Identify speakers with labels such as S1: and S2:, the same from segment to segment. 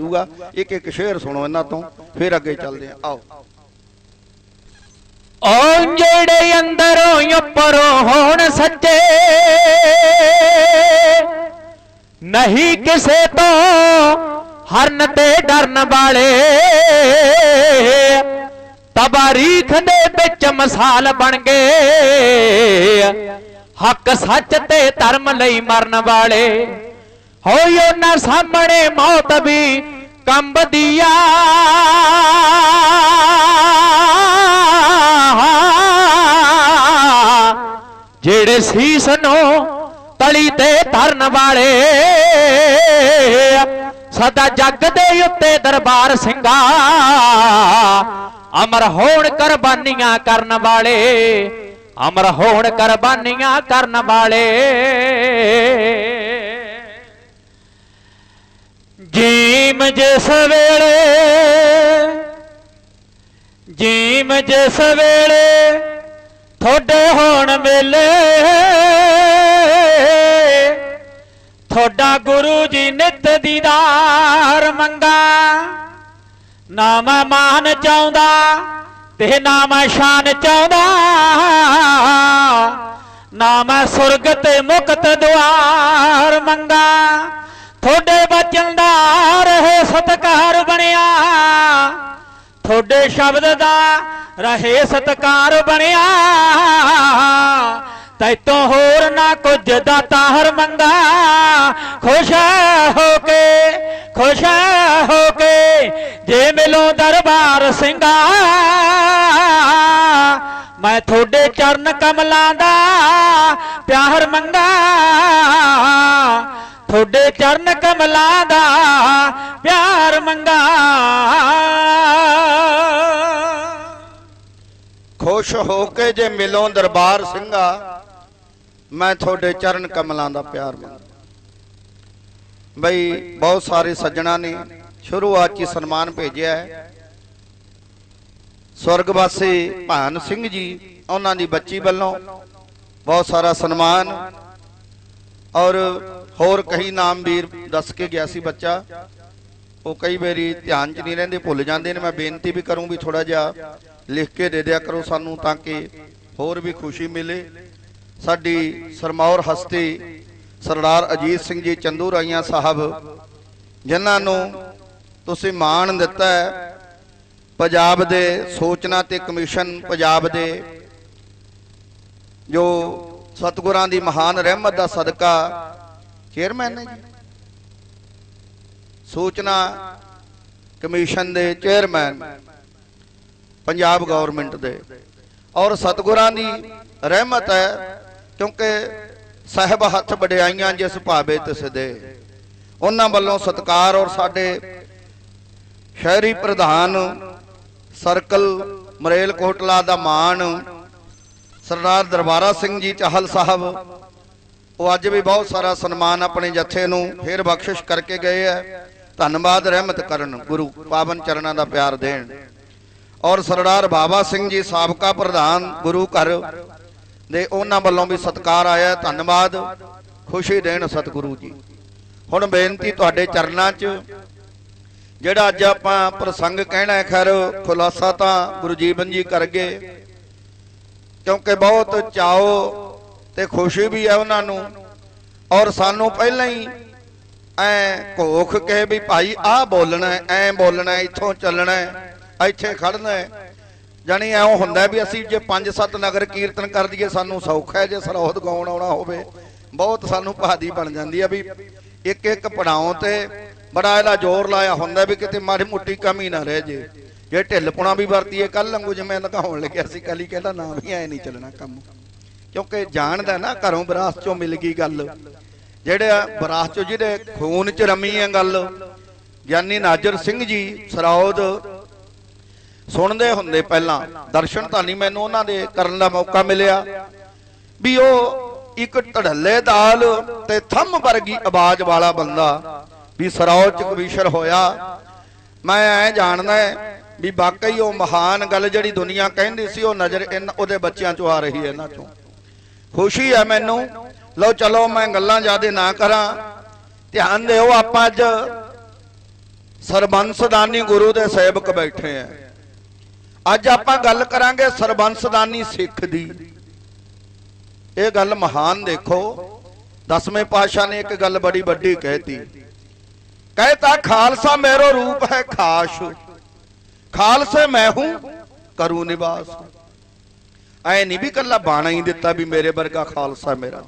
S1: ਜਾਊਗਾ ਇੱਕ ਇੱਕ ਸ਼ੇਰ ਸੁਣੋ ਇਹਨਾਂ ਤੋਂ, ਫਿਰ ਅੱਗੇ ਚੱਲਦੇ ਆ ਆਓ।
S2: ਓ ਜਿਹੜੇ ਅੰਦਰੋਂ ਉੱਪਰੋਂ ਹੋਣ ਸੱਚੇ, ਨਹੀਂ ਕਿਸੇ ਤੋਂ ਹਰਨ ਤੇ ਡਰਨ ਵਾਲੇ। ਤਬਾਰੀਖ ਦੇ ਵਿੱਚ ਮਿਸਾਲ ਬਣ ਗਏ। ਹੱਕ ਸੱਚ ਤੇ ਧਰਮ ਲਈ ਮਰਨ ਵਾਲੇ। ਹੋਈ ਉਹਨਾਂ ਸਾਹਮਣੇ ਮੌਤ ਵੀ ਕੰਬਦੀ ਆ ਜਿਹੜੇ ਸੀਸ ਨੂੰ ਤਲੀ ਤੇ ਧਰਨ ਵਾਲੇ ਸਦਾ ਜੱਗ ਦੇ ਉੱਤੇ ਦਰਬਾਰ ਸਿੰਘਾ, ਅਮਰ ਹੋਣ ਕੁਰਬਾਨੀਆਂ ਕਰਨ ਵਾਲੇ, ਅਮਰ ਹੋਣ ਕੁਰਬਾਨੀਆਂ ਕਰਨ ਵਾਲੇ। ਜੀਮ ਜਿਸ ਵੇਲੇ, ਜੀਮ ਜਿਸ ਵੇਲੇ ਤੁਹਾਡੇ ਹੋਣ ਵੇਲੇ ਤੁਹਾਡਾ ਗੁਰੂ ਜੀ ਨਿਤ ਦੀਦਾਰ ਮੰਗਾ। ਨਾ ਮੈਂ ਮਾਨ ਚਾਹੁੰਦਾ ਤੇ ਨਾ ਮੈਂ ਸ਼ਾਨ ਚਾਹੁੰਦਾ। ਨਾ ਮੈਂ ਸੁਰਗ ਤੇ ਮੁਕਤ ਦੁਆਰ ਮੰਗਾ। ਤੁਹਾਡੇ ਬਚਨ ਦਾ ਰਹੇ ਸਤਕਾਰ ਬਣਿਆ। ਤੁਹਾਡੇ ਸ਼ਬਦ ਦਾ ਰਹੇ ਸਤਕਾਰ ਬਣਿਆ। ਤੈਤੋਂ ਹੋਰ ਨਾ ਕੁਝ ਦਾਤਾ ਹਰ ਮੰਗਾ। ਖੁਸ਼ ਹੋ ਕੇ, ਖੁਸ਼ ਹੋ ਕੇ ਜੇ ਮਿਲੋ ਦਰਬਾਰ ਸਿੰਘਾ। ਮੈਂ ਤੁਹਾਡੇ ਚਰਨ ਕਮਲਾਂ ਦਾ ਪਿਆਰ ਮੰਗਾ। ਤੁਹਾਡੇ ਚਰਨ ਕਮਲਾਂ ਦਾ ਪਿਆਰ ਮੰਗਾ।
S1: ਖੁਸ਼ ਹੋ ਕੇ ਜੇ ਮਿਲੋਂ ਦਰਬਾਰ ਸਿੰਘਾ, ਮੈਂ ਤੁਹਾਡੇ ਚਰਨ ਕਮਲਾਂ ਦਾ ਪਿਆਰ ਮੰਗਦਾ। ਬਈ, ਬਹੁਤ ਸਾਰੇ ਸੱਜਣਾ ਨੇ ਸ਼ੁਰੂਆਤ 'ਚ ਹੀ ਸਨਮਾਨ ਭੇਜਿਆ ਹੈ। ਸਵਰਗਵਾਸੀ ਭਾਨ ਸਿੰਘ ਜੀ, ਉਹਨਾਂ ਦੀ ਬੱਚੀ ਵੱਲੋਂ ਬਹੁਤ ਸਾਰਾ ਸਨਮਾਨ ਔਰ ਹੋਰ ਕਈ ਨਾਮ ਵੀਰ ਦੱਸ ਕੇ ਗਿਆ ਸੀ ਬੱਚਾ। ਉਹ ਕਈ ਵਾਰੀ ਧਿਆਨ 'ਚ ਨਹੀਂ ਰਹਿੰਦੇ, ਭੁੱਲ ਜਾਂਦੇ ਨੇ। ਮੈਂ ਬੇਨਤੀ ਵੀ ਕਰੂੰ ਵੀ ਥੋੜਾ ਜਿਹਾ ਲਿਖ ਕੇ ਦੇ ਦਿਆ ਕਰੋ ਸਾਨੂੰ ਤਾਂ ਕਿ ਹੋਰ ਵੀ ਖੁਸ਼ੀ ਮਿਲੇ। ਸਾਡੀ ਸਰਮੌਰ ਹਸਤੀ ਸਰਦਾਰ ਅਜੀਤ ਸਿੰਘ ਜੀ ਚੰਦੂ ਰਾਈਆਂ ਸਾਹਿਬ, ਜਿਨ੍ਹਾਂ ਨੂੰ ਤੁਸੀਂ ਮਾਣ ਦਿੱਤਾ ਹੈ, ਪੰਜਾਬ ਦੇ ਸੋਚਣਾ ਤੇ ਕਮਿਸ਼ਨ ਪੰਜਾਬ ਦੇ ਜੋ ਸਤਿਗੁਰਾਂ ਦੀ ਮਹਾਨ ਰਹਿਮਤ ਦਾ ਸਦਕਾ ਚੇਅਰਮੈਨ ਨੇ ਜੀ। ਸੂਚਨਾ ਕਮਿਸ਼ਨ ਦੇ ਚੇਅਰਮੈਨ, ਪੰਜਾਬ ਗਵਰਨਮੈਂਟ ਦੇ। ਔਰ ਸਤਿਗੁਰਾਂ ਦੀ ਰਹਿਮਤ ਹੈ, ਕਿਉਂਕਿ ਸਾਹਿਬ ਹੱਥ ਵਡਿਆਈਆਂ ਜਿਸ ਭਾਵੇ ਤਿਸ ਦੇ ਉਹਨਾਂ ਵੱਲੋਂ ਸਤਕਾਰ ਔਰ ਸਾਡੇ ਸ਼ਹਿਰੀ ਪ੍ਰਧਾਨ ਸਰਕਲ ਮਰੇਲ ਕੋਟਲਾ ਦਾ ਮਾਣ, ਸਰਦਾਰ ਦਰਬਾਰਾ ਸਿੰਘ ਜੀ ਚਾਹਲ ਸਾਹਿਬ ਉਹ ਅੱਜ ਵੀ ਬਹੁਤ ਸਾਰਾ ਸਨਮਾਨ ਆਪਣੇ ਜਥੇ ਨੂੰ ਫੇਰ ਬਖਸ਼ਿਸ਼ ਕਰਕੇ ਗਏ ਹੈ ਧੰਨਵਾਦ ਰਹਿਮਤ ਕਰਨ ਗੁਰੂ ਪਾਵਨ ਚਰਨਾਂ ਦਾ ਪਿਆਰ ਦੇਣ। ਔਰ ਸਰਦਾਰ ਬਾਬਾ ਸਿੰਘ ਜੀ ਸਾਬਕਾ ਪ੍ਰਧਾਨ ਗੁਰੂ ਘਰ ਦੇ ਉਹਨਾਂ ਵੱਲੋਂ ਵੀ ਸਤਕਾਰ ਆਇਆ, ਧੰਨਵਾਦ, ਖੁਸ਼ੀ ਦੇਣ ਸਤਿਗੁਰੂ ਜੀ। ਹੁਣ ਬੇਨਤੀ ਤੁਹਾਡੇ ਚਰਨਾਂ 'ਚ, ਜਿਹੜਾ ਅੱਜ ਆਪਾਂ ਪ੍ਰਸੰਗ ਕਹਿਣਾ ਹੈ, ਖੈਰ ਖੁਲਾਸਾ ਤਾਂ ਗੁਰੂ ਜੀਵਨ ਜੀ ਕਰ ਗਏ, ਕਿਉਂਕਿ ਬਹੁਤ ਚਾਓ ਤੇ ਖੁਸ਼ੀ ਵੀ ਹੈ ਉਹਨਾਂ ਨੂੰ। ਔਰ ਸਾਨੂੰ ਪਹਿਲਾਂ ਹੀ ਐ ਘੋਖ ਕਹੇ ਵੀ ਭਾਈ ਆਹ ਬੋਲਣਾ ਐ ਬੋਲਣਾ ਇੱਥੋਂ ਚੱਲਣਾ ਇੱਥੇ ਖੜਨਾ ਹੈ। ਜਾਨੀ ਐਉਂ ਹੁੰਦਾ ਵੀ ਅਸੀਂ ਜੇ ਪੰਜ ਸੱਤ ਨਗਰ ਕੀਰਤਨ ਕਰ ਦਈਏ, ਸਾਨੂੰ ਸੌਖਾ ਹੈ, ਜੇ ਸਰੋਤ ਗਾਉਣ ਆਉਣਾ ਹੋਵੇ, ਬਹੁਤ ਸਾਨੂੰ ਭਾਦੀ ਬਣ ਜਾਂਦੀ ਆ ਵੀ ਇੱਕ ਇੱਕ ਪੜਾਉਂ ਤੇ ਬੜਾ ਇਹਦਾ ਜ਼ੋਰ ਲਾਇਆ ਹੁੰਦਾ ਵੀ ਕਿਤੇ ਮਾੜੀ ਮੁੱਟੀ ਕਮੀ ਨਾ ਰਹਿ ਜੇ। ਜੇ ਢਿੱਲਪੁਣਾ ਵੀ ਵਰਤੀਏ ਕੱਲ ਲੰਗੂ ਜਿਵੇਂ ਲਗਾਉਣ ਲੱਗਿਆ ਸੀ ਕੱਲੀ ਕਹਿੰਦਾ ਨਾ ਵੀ ਐ ਨਹੀਂ ਚੱਲਣਾ ਕੰਮ। ਕਿਉਂਕਿ ਜਾਣਦਾ ਨਾ ਘਰੋਂ ਵਿਰਾਸਤ ਚੋਂ ਮਿਲ ਗਈ ਗੱਲ। ਜਿਹੜੇ ਵਿਰਾਸਤ ਚੋਂ ਜਿਹਦੇ ਖੂਨ ਚ ਰਮੀ ਹੈ ਗੱਲ, ਗਿਆਨੀ ਨਾਜਰ ਸਿੰਘ ਜੀ ਸਰੌਦ ਸੁਣਦੇ ਹੁੰਦੇ ਪਹਿਲਾਂ, ਦਰਸ਼ਨ ਤਾਂ ਨਹੀਂ ਮੈਨੂੰ ਉਹਨਾਂ ਦੇ ਕਰਨ ਦਾ ਮੌਕਾ ਮਿਲਿਆ। ਵੀ ਉਹ ਇੱਕ ਢੜੱਲੇ ਦਾਲ ਤੇ ਥੰਮ ਵਰਗੀ ਆਵਾਜ਼ ਵਾਲਾ ਬੰਦਾ, ਵੀ ਸਰੌਜ ਚ ਕਵੀਸ਼ਰ ਹੋਇਆ। ਮੈਂ ਐ ਜਾਣਦਾ ਵੀ ਵਾਕਈ ਉਹ ਮਹਾਨ ਗੱਲ ਜਿਹੜੀ ਦੁਨੀਆ ਕਹਿੰਦੀ ਸੀ, ਉਹ ਨਜ਼ਰ ਇਹਨਾਂ ਉਹਦੇ ਬੱਚਿਆਂ ਚੋਂ ਆ ਰਹੀ ਹੈ, ਇਹਨਾਂ ਚੋਂ। ਖੁਸ਼ੀ ਹੈ ਮੈਨੂੰ। ਲਓ ਚਲੋ ਮੈਂ ਗੱਲਾਂ ਜ਼ਿਆਦੇ ਨਾ ਕਰਾਂ। ਧਿਆਨ ਦਿਓ ਆਪਾਂ ਅੱਜ ਸਰਬੰਸਦਾਨੀ ਗੁਰੂ ਦੇ ਸੇਵਕ ਬੈਠੇ ਆ। ਅੱਜ ਆਪਾਂ ਗੱਲ ਕਰਾਂਗੇ ਸਰਬੰਸਦਾਨੀ ਸਿੱਖ ਦੀ। ਇਹ ਗੱਲ ਮਹਾਨ ਦੇਖੋ। ਦਸਵੇਂ ਪਾਤਸ਼ਾਹ ਨੇ ਇੱਕ ਗੱਲ ਬੜੀ ਵੱਡੀ ਕਹਿਤੀ। ਕਹਿਤਾ, ਖਾਲਸਾ ਮੇਰੋ ਰੂਪ ਹੈ ਖਾਸ। ਖਾਲਸੇ ਮੈਂ ਹੂੰ, ਕਰੂ ਨਿਵਾਸ। ਐ ਨਹੀਂ ਵੀ ਕੱਲਾ ਬਾਣਾ ਹੀ ਦਿੱਤਾ ਵੀ ਮੇਰੇ ਵਰਗਾ ਖਾਲਸਾ ਮੇਰਾ।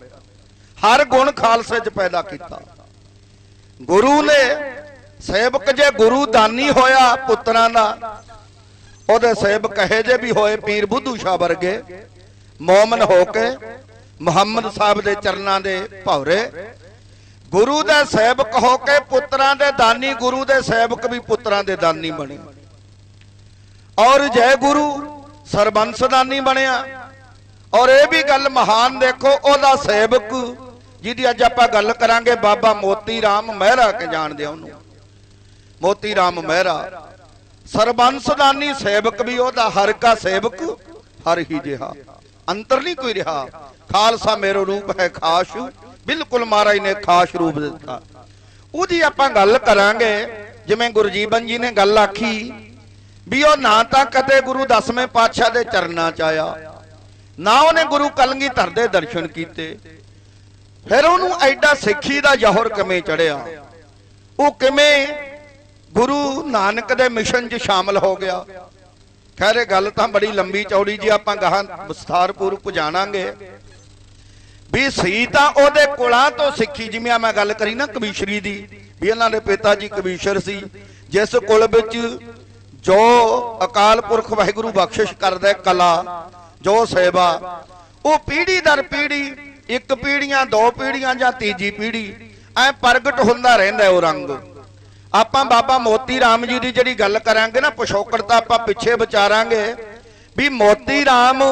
S1: ਹਰ ਗੁਣ ਖਾਲਸੇ 'ਚ ਪੈਦਾ ਕੀਤਾ। ਗੁਰੂ ਨੇ ਸੇਵਕ ਜੇ ਗੁਰੂ ਦਾਨੀ ਹੋਇਆ ਪੁੱਤਰਾਂ ਦਾ, ਉਹਦੇ ਸੇਵਕ ਕਹੇ ਜੇ ਵੀ ਹੋਏ ਪੀਰ ਬੁੱਧੂ ਸ਼ਾਹ ਵਰਗੇ, ਮੌਮਨ ਹੋ ਕੇ ਮੁਹੰਮਦ ਸਾਹਿਬ ਦੇ ਚਰਨਾਂ ਦੇ ਭੌਰੇ। ਗੁਰੂ ਦੇ ਸੇਵਕ ਹੋ ਕੇ ਪੁੱਤਰਾਂ ਦੇ ਦਾਨੀ, ਗੁਰੂ ਦੇ ਸੇਵਕ ਵੀ ਪੁੱਤਰਾਂ ਦੇ ਦਾਨੀ ਬਣੇ। ਔਰ ਜੈ ਗੁਰੂ ਸਰਬੰਸਦਾਨੀ ਬਣਿਆ। ਔਰ ਇਹ ਵੀ ਗੱਲ ਮਹਾਨ ਦੇਖੋ, ਉਹਦਾ ਸੇਵਕ, ਜਿਹਦੀ ਅੱਜ ਆਪਾਂ ਗੱਲ ਕਰਾਂਗੇ, ਬਾਬਾ ਮੋਤੀ ਰਾਮ ਮਹਿਰਾ ਕੇ ਜਾਣਦੇ ਆ ਉਹਨੂੰ? ਮੋਤੀ ਰਾਮ ਮਹਿਰਾ। ਸਰਬੰਸਦਾਨੀ ਸੇਵਕ ਵੀ ਉਹਦਾ ਹਰ ਕਾ ਸੇਵਕ, ਹਰ ਹੀ ਜਿਹਾ। ਅੰਤਰ ਨਹੀਂ ਕੋਈ ਰਿਹਾ। ਖਾਲਸਾ ਮੇਰੋ ਰੂਪ ਹੈ ਖਾਸ। ਬਿਲਕੁਲ ਮਹਾਰਾਜ ਨੇ ਖਾਸ ਰੂਪ ਦਿੱਤਾ। ਉਹਦੀ ਆਪਾਂ ਗੱਲ ਕਰਾਂਗੇ, ਜਿਵੇਂ ਗੁਰਜੀਵਨ ਜੀ ਨੇ ਗੱਲ ਆਖੀ ਵੀ ਉਹ ਨਾ ਤਾਂ ਕਦੇ ਗੁਰੂ ਦਸਵੇਂ ਪਾਤਸ਼ਾਹ ਦੇ ਚਰਨਾਂ 'ਚ ਆਇਆ, ਨਾ ਉਹਨੇ ਗੁਰੂ ਕਲਗੀਧਰ ਦੇ ਦਰਸ਼ਨ ਕੀਤੇ। ਫਿਰ ਉਹਨੂੰ ਐਡਾ ਸਿੱਖੀ ਦਾ ਜ਼ੋਹਰ ਕਿਵੇਂ ਚੜਿਆ? ਉਹ ਕਿਵੇਂ ਗੁਰੂ ਨਾਨਕ ਦੇ ਮਿਸ਼ਨ 'ਚ ਸ਼ਾਮਲ ਹੋ ਗਿਆ? ਖੈਰ, ਇਹ ਗੱਲ ਤਾਂ ਬੜੀ ਲੰਬੀ ਚੌੜੀ ਜੀ ਆਪਾਂ ਗਾਹਾਂ ਵਿਸਥਾਰਪੂਰਵਕ ਜਾਣਾਂਗੇ ਵੀ ਸੀ ਤਾਂ ਉਹਦੇ ਕੋਲਾਂ ਤੋਂ ਸਿੱਖੀ, ਜਿਵੇਂ ਮੈਂ ਗੱਲ ਕਰੀ ਨਾ ਕਬੀਸ਼ਰੀ ਦੀ, ਵੀ ਇਹਨਾਂ ਦੇ ਪਿਤਾ ਜੀ ਕਬੀਸ਼ਰ ਸੀ, ਜਿਸ ਕੁਲ ਵਿੱਚ ਜੋ ਅਕਾਲ ਪੁਰਖ ਵਾਹਿਗੁਰੂ ਬਖਸ਼ਿਸ਼ ਕਰਦਾ ਕਲਾ, ਜੋ ਸੇਵਾ, ਉਹ ਪੀੜ੍ਹੀ ਦਰ ਪੀੜ੍ਹੀ ਇੱਕ ਪੀੜੀਆਂ, ਦੋ ਪੀੜ੍ਹੀਆਂ ਜਾਂ ਤੀਜੀ ਪੀੜੀ, ਐ ਪ੍ਰਗਟ ਹੁੰਦਾ ਰਹਿੰਦਾ ਉਹ ਰੰਗ। ਆਪਾਂ ਬਾਬਾ ਮੋਤੀ ਰਾਮ ਜੀ ਦੀ ਜਿਹੜੀ ਗੱਲ ਕਰਾਂਗੇ ਨਾ ਪਿਛੋਕੜ ਤਾਂ ਆਪਾਂ ਪਿੱਛੇ ਵਿਚਾਰਾਂਗੇ ਵੀ ਮੋਤੀ ਰਾਮ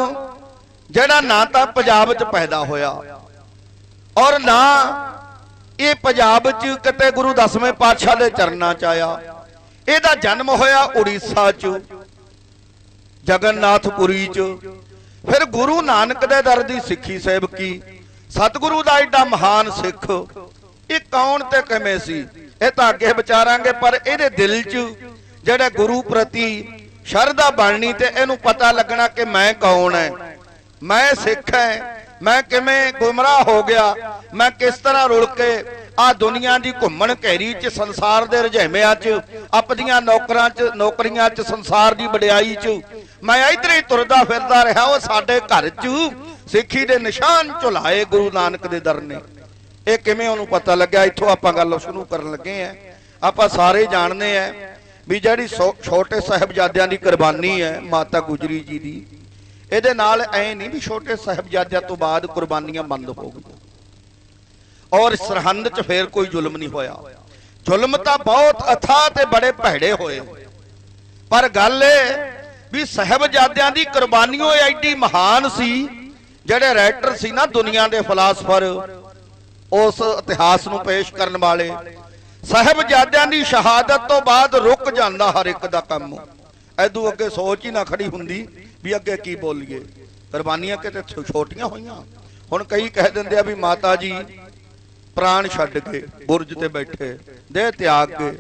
S1: ਜਿਹੜਾ ਨਾ ਤਾਂ ਪੰਜਾਬ 'ਚ ਪੈਦਾ ਹੋਇਆ ਔਰ ਨਾ ਇਹ ਪੰਜਾਬ 'ਚ ਕਿਤੇ ਗੁਰੂ ਦਸਵੇਂ ਪਾਤਸ਼ਾਹ ਦੇ ਚਰਨਾਂ 'ਚ ਆਇਆ। ਇਹਦਾ ਜਨਮ ਹੋਇਆ ਉੜੀਸਾ 'ਚ, ਜਗਨਨਾਥਪੁਰੀ 'ਚ। ਫਿਰ ਗੁਰੂ ਨਾਨਕ ਦੇ ਦਰ ਦੀ ਸਿੱਖੀ ਸੇਵਕੀ ਸਤਿਗੁਰੂ ਦਾ ਐਡਾ ਮਹਾਨ ਸਿੱਖ, ਇਹ ਕੌਣ ਤੇ ਕਿਵੇਂ ਸੀ? ਇਹ ਤਾਂ ਅੱਗੇ ਵਿਚਾਰਾਂਗੇ, ਪਰ ਇਹਦੇ ਦਿਲ 'ਚ ਜਿਹੜਾ ਗੁਰੂ ਪ੍ਰਤੀ ਸ਼ਰਧਾ ਬਣਨੀ ਤੇ ਇਹਨੂੰ ਪਤਾ ਲੱਗਣਾ ਕਿ ਮੈਂ ਕੌਣ ਹੈ ਮੈਂ ਸਿੱਖ ਹੈ ਮੈਂ ਕਿਵੇਂ ਗੁੰਮਰਾਹ ਹੋ ਗਿਆ? ਮੈਂ ਕਿਸ ਤਰ੍ਹਾਂ ਰੁਲ ਕੇ ਆ ਦੁਨੀਆ ਦੀ ਘੁੰਮਣ ਘੇਰੀ 'ਚ, ਸੰਸਾਰ ਦੇ ਰੁਝੇਵਿਆਂ 'ਚ, ਆਪਣੀਆਂ ਨੌਕਰਾਂ 'ਚ, ਨੌਕਰੀਆਂ 'ਚ, ਸੰਸਾਰ ਦੀ ਵਡਿਆਈ 'ਚ? ਮੈਂ ਇਧਰ ਹੀ ਤੁਰਦਾ ਫਿਰਦਾ ਰਿਹਾ, ਉਹ ਸਾਡੇ ਘਰ 'ਚ ਸਿੱਖੀ ਦੇ ਨਿਸ਼ਾਨ ਝੁਲਾਏ ਗੁਰੂ ਨਾਨਕ ਦੇ ਦਰ ਨੇ। ਇਹ ਕਿਵੇਂ ਉਹਨੂੰ ਪਤਾ ਲੱਗਿਆ? ਇੱਥੋਂ ਆਪਾਂ ਗੱਲ ਸ਼ੁਰੂ ਕਰਨ ਲੱਗੇ ਆ। ਆਪਾਂ ਸਾਰੇ ਜਾਣਦੇ ਆ ਵੀ ਜਿਹੜੀ ਸੋ- ਛੋਟੇ ਸਾਹਿਬਜ਼ਾਦਿਆਂ ਦੀ ਕੁਰਬਾਨੀ ਹੈ, ਮਾਤਾ ਗੁਜਰੀ ਜੀ ਦੀ। ਇਹਦੇ ਨਾਲ ਐ ਨਹੀਂ ਵੀ ਛੋਟੇ ਸਾਹਿਬਜ਼ਾਦਿਆਂ ਤੋਂ ਬਾਅਦ ਕੁਰਬਾਨੀਆਂ ਬੰਦ ਹੋ ਗਈਆਂ। ਔਰ ਸਰਹੰਦ 'ਚ ਫੇਰ ਕੋਈ ਜ਼ੁਲਮ ਨਹੀਂ ਹੋਇਆ। ਜ਼ੁਲਮ ਤਾਂ ਬਹੁਤ ਅਥਾ ਤੇ ਬੜੇ ਭੈੜੇ ਹੋਏ। ਪਰ ਗੱਲ ਇਹ ਵੀ ਸਾਹਿਬਜ਼ਾਦਿਆਂ ਦੀ ਕੁਰਬਾਨੀਓ ਐਡੀ ਮਹਾਨ ਸੀ, ਜਿਹੜੇ ਰਾਈਟਰ ਸੀ ਨਾ ਦੁਨੀਆ ਦੇ ਫਲਸਫਰ, ਉਸ ਇਤਿਹਾਸ ਨੂੰ ਪੇਸ਼ ਕਰਨ ਵਾਲੇ। ਸਾਹਿਬਜ਼ਾਦਿਆਂ ਦੀ ਸ਼ਹਾਦਤ ਤੋਂ ਬਾਅਦ ਰੁਕ ਜਾਂਦਾ ਹਰ ਇੱਕ ਦਾ ਕੰਮ। ਐਦੂ ਅੱਗੇ ਸੋਚ ਹੀ ਨਾ ਖੜੀ ਹੁੰਦੀ ਵੀ ਅੱਗੇ ਕੀ ਬੋਲੀਏ। ਕੁਰਬਾਨੀਆਂ ਕਿਤੇ ਛੋਟੀਆਂ ਹੋਈਆਂ। ਹੁਣ ਕਈ ਕਹਿ ਦਿੰਦੇ ਆ ਵੀ ਮਾਤਾ ਜੀ ਪ੍ਰਾਣ ਛੱਡ ਕੇ ਬੁਰਜ ਤੇ ਬੈਠੇ, ਦੇਹ ਤਿਆਗ ਕੇ।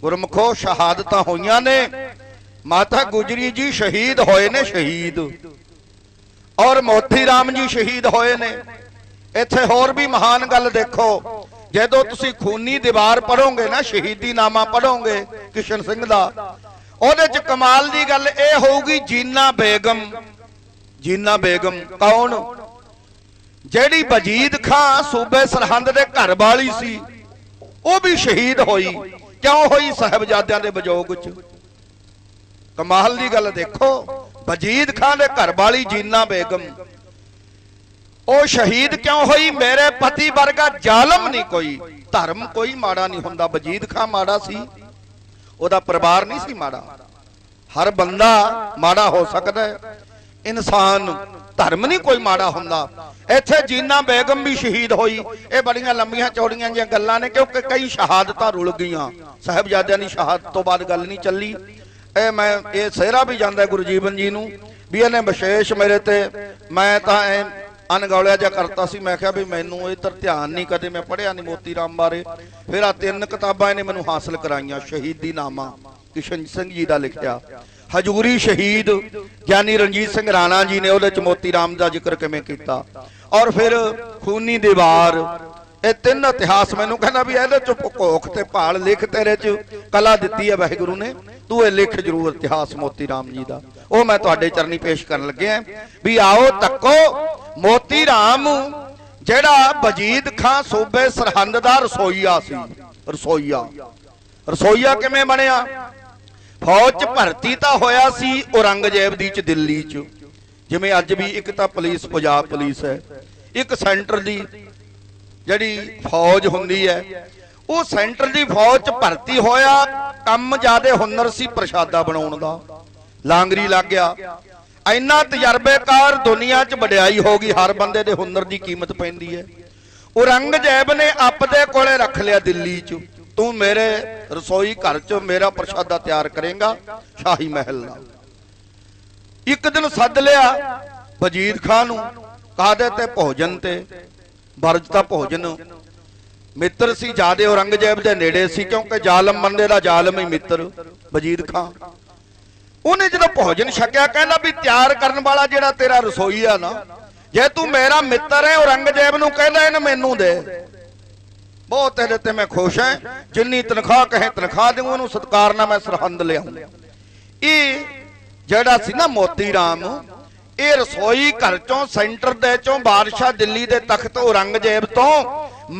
S1: ਗੁਰਮਖੋ ਸ਼ਹਾਦਤਾਂ ਹੋਈਆਂ ਨੇ। ਮਾਤਾ ਗੁਜਰੀ ਜੀ ਸ਼ਹੀਦ ਹੋਏ ਨੇ ਸ਼ਹੀਦ। ਔਰ ਮੋਤੀ ਰਾਮ ਜੀ ਸ਼ਹੀਦ ਹੋਏ ਨੇ। ਇੱਥੇ ਹੋਰ ਵੀ ਮਹਾਨ ਗੱਲ ਦੇਖੋ। ਜਦੋਂ ਤੁਸੀਂ ਖੂਨੀ ਦੀਵਾਰ ਪੜੋਗੇ ਨਾ, ਸ਼ਹੀਦੀ ਨਾਮਾ ਪੜੋਗੇ ਕਿਸ਼ਨ ਸਿੰਘ ਦਾ ਉਹਦੇ ਚ ਕਮਾਲ ਦੀ ਗੱਲ ਇਹ ਹੋਊਗੀ ਜੀਨਾ ਬੇਗਮ। ਜੀਨਾ ਬੇਗਮ ਕੌਣ? ਜਿਹੜੀ ਵਜੀਦ ਖਾਂ ਸੂਬੇ ਸਰਹੰਦ ਦੇ ਘਰ ਵਾਲੀ ਸੀ, ਉਹ ਵੀ ਸ਼ਹੀਦ ਹੋਈ। ਕਿਉਂ ਹੋਈ ਸਾਹਿਬਜ਼ਾਦਿਆਂ ਦੇ ਵਿਜੋਗ ਚ? ਕਮਾਲ ਦੀ ਗੱਲ ਦੇਖੋ, ਵਜੀਦ ਖਾਨ ਦੇ ਘਰ ਵਾਲੀ ਜੀਨਾ ਬੇਗਮ। ਉਹ ਸ਼ਹੀਦ ਕਿਉਂ ਹੋਈ? ਮੇਰੇ ਪਤੀ ਵਰਗਾ ਜ਼ਾਲਮ ਨਹੀਂ ਕੋਈ। ਧਰਮ ਕੋਈ ਮਾੜਾ ਨਹੀਂ ਹੁੰਦਾ। ਵਜੀਦ ਖਾਨ ਮਾੜਾ ਸੀ। ਉਹਦਾ ਪਰਿਵਾਰ ਨਹੀਂ ਸੀ ਮਾੜਾ। ਹਰ ਬੰਦਾ ਮਾੜਾ ਹੋ ਸਕਦਾ ਹੈ। ਇਨਸਾਨ ਧਰਮ ਨਹੀਂ ਕੋਈ ਮਾੜਾ ਹੁੰਦਾ। ਇੱਥੇ ਜੀਨਾ ਬੇਗਮ ਵੀ ਸ਼ਹੀਦ ਹੋਈ। ਇਹ ਬੜੀਆਂ ਲੰਮੀਆਂ ਚੌੜੀਆਂ ਜੀਆਂ ਗੱਲਾਂ ਨੇ ਕਿਉਂਕਿ ਕਈ ਸ਼ਹਾਦਤਾਂ ਰੁਲ ਗਈਆਂ। ਸਾਹਿਬਜ਼ਾਦਿਆਂ ਦੀ ਸ਼ਹਾਦਤ ਤੋਂ ਬਾਅਦ ਗੱਲ ਨਹੀਂ ਚੱਲੀ। ਇਹ ਮੈਂ, ਇਹ ਸਿਹਰਾ ਵੀ ਜਾਂਦਾ ਗੁਰਜੀਵਨ ਜੀ ਨੂੰ ਵੀ ਇਹਨੇ ਵਿਸ਼ੇਸ਼ ਮੇਰੇ ਤੇ, ਮੈਂ ਤਾਂ ਐ ਜਿਹਾ ਕਰਤਾ ਸੀ। ਮੈਂ ਕਿਹਾ ਵੀ ਮੈਨੂੰ ਇੱਧਰ ਧਿਆਨ ਨਹੀਂ, ਕਦੇ ਮੈਂ ਪੜ੍ਹਿਆ ਨਹੀਂ ਮੋਤੀ ਰਾਮ ਬਾਰੇ। ਫਿਰ ਆ ਤਿੰਨ ਕਿਤਾਬਾਂ ਇਹਨੇ ਮੈਨੂੰ ਹਾਸਲ ਕਰਾਈਆਂ, ਸ਼ਹੀਦੀ ਨਾਮਾ, ਕਿਸ਼ਨ ਸਿੰਘ ਜੀ ਦਾ ਲਿਖਿਆ। ਹਜੂਰੀ ਸ਼ਹੀਦ ਗਿਆਨੀ ਰਣਜੀਤ ਸਿੰਘ ਰਾਣਾ ਜੀ ਨੇ ਉਹਦੇ ਚ ਮੋਤੀ ਰਾਮ ਦਾ ਜ਼ਿਕਰ ਕਿਵੇਂ ਕੀਤਾ? ਔਰ ਫਿਰ ਖੂਨੀ ਦੀਵਾਰ, ਇਹ ਤਿੰਨ ਇਤਿਹਾਸ ਮੈਨੂੰ ਕਹਿੰਦਾ ਵੀ ਇਹਦੇ ਚ ਭੁੱਖ ਤੇ ਭਾਲ ਲਿਖ ਤੇਰੇ ਚ, ਕਲਾ ਦਿੱਤੀ ਹੈ ਵਾਹਿਗੁਰੂ ਨੇ। ਤੂੰ ਇਹ ਲਿਖ ਜਰੂਰ ਇਤਿਹਾਸ ਮੋਤੀ ਰਾਮ ਜੀ ਦਾ। ਉਹ ਮੈਂ ਤੁਹਾਡੇ ਚਰਨੀ ਪੇਸ਼ ਕਰਨ ਲੱਗਿਆ ਵੀ ਆਓ ਤੱਕੋ ਮੋਤੀ ਰਾਮ, ਜਿਹੜਾ ਬਜੀਦ ਖਾਂ ਸੂਬੇ ਸਰਹੰਦ ਦਾ ਰਸੋਈਆ ਸੀ। ਰਸੋਈਆ। ਰਸੋਈਆ ਕਿਵੇਂ ਬਣਿਆ? ਫੌਜ ਚ ਭਰਤੀ ਤਾਂ ਹੋਇਆ ਸੀ ਔਰੰਗਜ਼ੇਬ ਦੀ ਚ ਦਿੱਲੀ ਚ। ਜਿਵੇਂ ਅੱਜ ਵੀ ਇੱਕ ਤਾਂ ਪੁਲਿਸ, ਪੰਜਾਬ ਪੁਲਿਸ ਹੈ। ਇੱਕ ਸੈਂਟਰ ਦੀ ਜਿਹੜੀ ਫੌਜ ਹੁੰਦੀ ਹੈ, ਉਹ ਸੈਂਟਰ ਦੀ ਫੌਜ ਚ ਭਰਤੀ ਹੋਇਆ, ਕੰਮ ਜਿਆਦੇ ਹੁਨਰ ਸੀ ਪ੍ਰਸ਼ਾਦਾ ਬਣਾਉਣ ਦਾ। ਲਾਂਗਰੀ ਲੱਗ ਗਿਆ। ਇੰਨਾ ਤਜਰਬੇਕਾਰ ਦੁਨੀਆ 'ਚ ਵਡਿਆਈ ਹੋ ਗਈ, ਹਰ ਬੰਦੇ ਦੇ ਹੁਨਰ ਦੀ ਕੀਮਤ ਪੈਂਦੀ ਹੈ। ਔਰੰਗਜ਼ੇਬ ਨੇ ਆਪਦੇ ਕੋਲੇ ਰੱਖ ਲਿਆ ਦਿੱਲੀ 'ਚ। ਤੂੰ ਮੇਰੇ ਰਸੋਈ ਘਰ 'ਚ ਮੇਰਾ ਪ੍ਰਸ਼ਾਦਾ ਤਿਆਰ ਕਰੇਗਾ, ਸ਼ਾਹੀ ਮਹਿਲ ਦਾ ਇੱਕ ਦਿਨ ਸੱਦ ਲਿਆ ਵਜੀਦ ਖਾਨ ਨੂੰ ਕਾਦੇ ਤੇ? ਭੋਜਨ ਤੇ। ਵਰਜ ਦਾ ਭੋਜਨ। ਮਿੱਤਰ ਸੀ, ਜਿਆਦੇ ਔਰੰਗਜ਼ੇਬ ਦੇ ਨੇੜੇ ਸੀ, ਕਿਉਂਕਿ ਜ਼ਾਲਮ ਬੰਦੇ ਦਾ ਜ਼ਾਲਮ ਹੀ ਮਿੱਤਰ, ਵਜੀਦ ਖਾਨ। ਉਹਨੇ ਜਦੋਂ ਭੋਜਨ ਛਕਿਆ, ਕਹਿੰਦਾ ਵੀ ਤਿਆਰ ਕਰਨ ਵਾਲਾ ਜਿਹੜਾ ਤੇਰਾ ਰਸੋਈ ਆ ਨਾ, ਜੇ ਤੂੰ ਮੇਰਾ ਮਿੱਤਰ ਹੈ ਔਰੰਗਜ਼ੇਬ ਨੂੰ ਕਹਿੰਦਾ, ਇਹਨੂੰ ਮੈਨੂੰ ਦੇ। ਬਹੁਤ ਇਹਦੇ ਤੇ ਮੈਂ ਖੁਸ਼ ਹਾਂ, ਜਿੰਨੀ ਤਨਖਾਹ ਕਹੇ ਤਨਖਾਹ ਦੇਵਾਂ ਉਹਨੂੰ ਸਤਕਾਰ ਨਾਲ ਮੈਂ ਸਰਹੰਦ ਲਿਆਉਂ ਇਹ ਜਿਹੜਾ ਸੀ ਨਾ ਮੋਤੀ ਰਾਮ, ਇਹ ਰਸੋਈ ਘਰ ਚੋਂ, ਸੈਂਟਰ ਦੇ ਚੋਂ, ਬਾਦਸ਼ਾਹ ਦਿੱਲੀ ਦੇ ਤਖਤ ਔਰੰਗਜ਼ੇਬ ਤੋਂ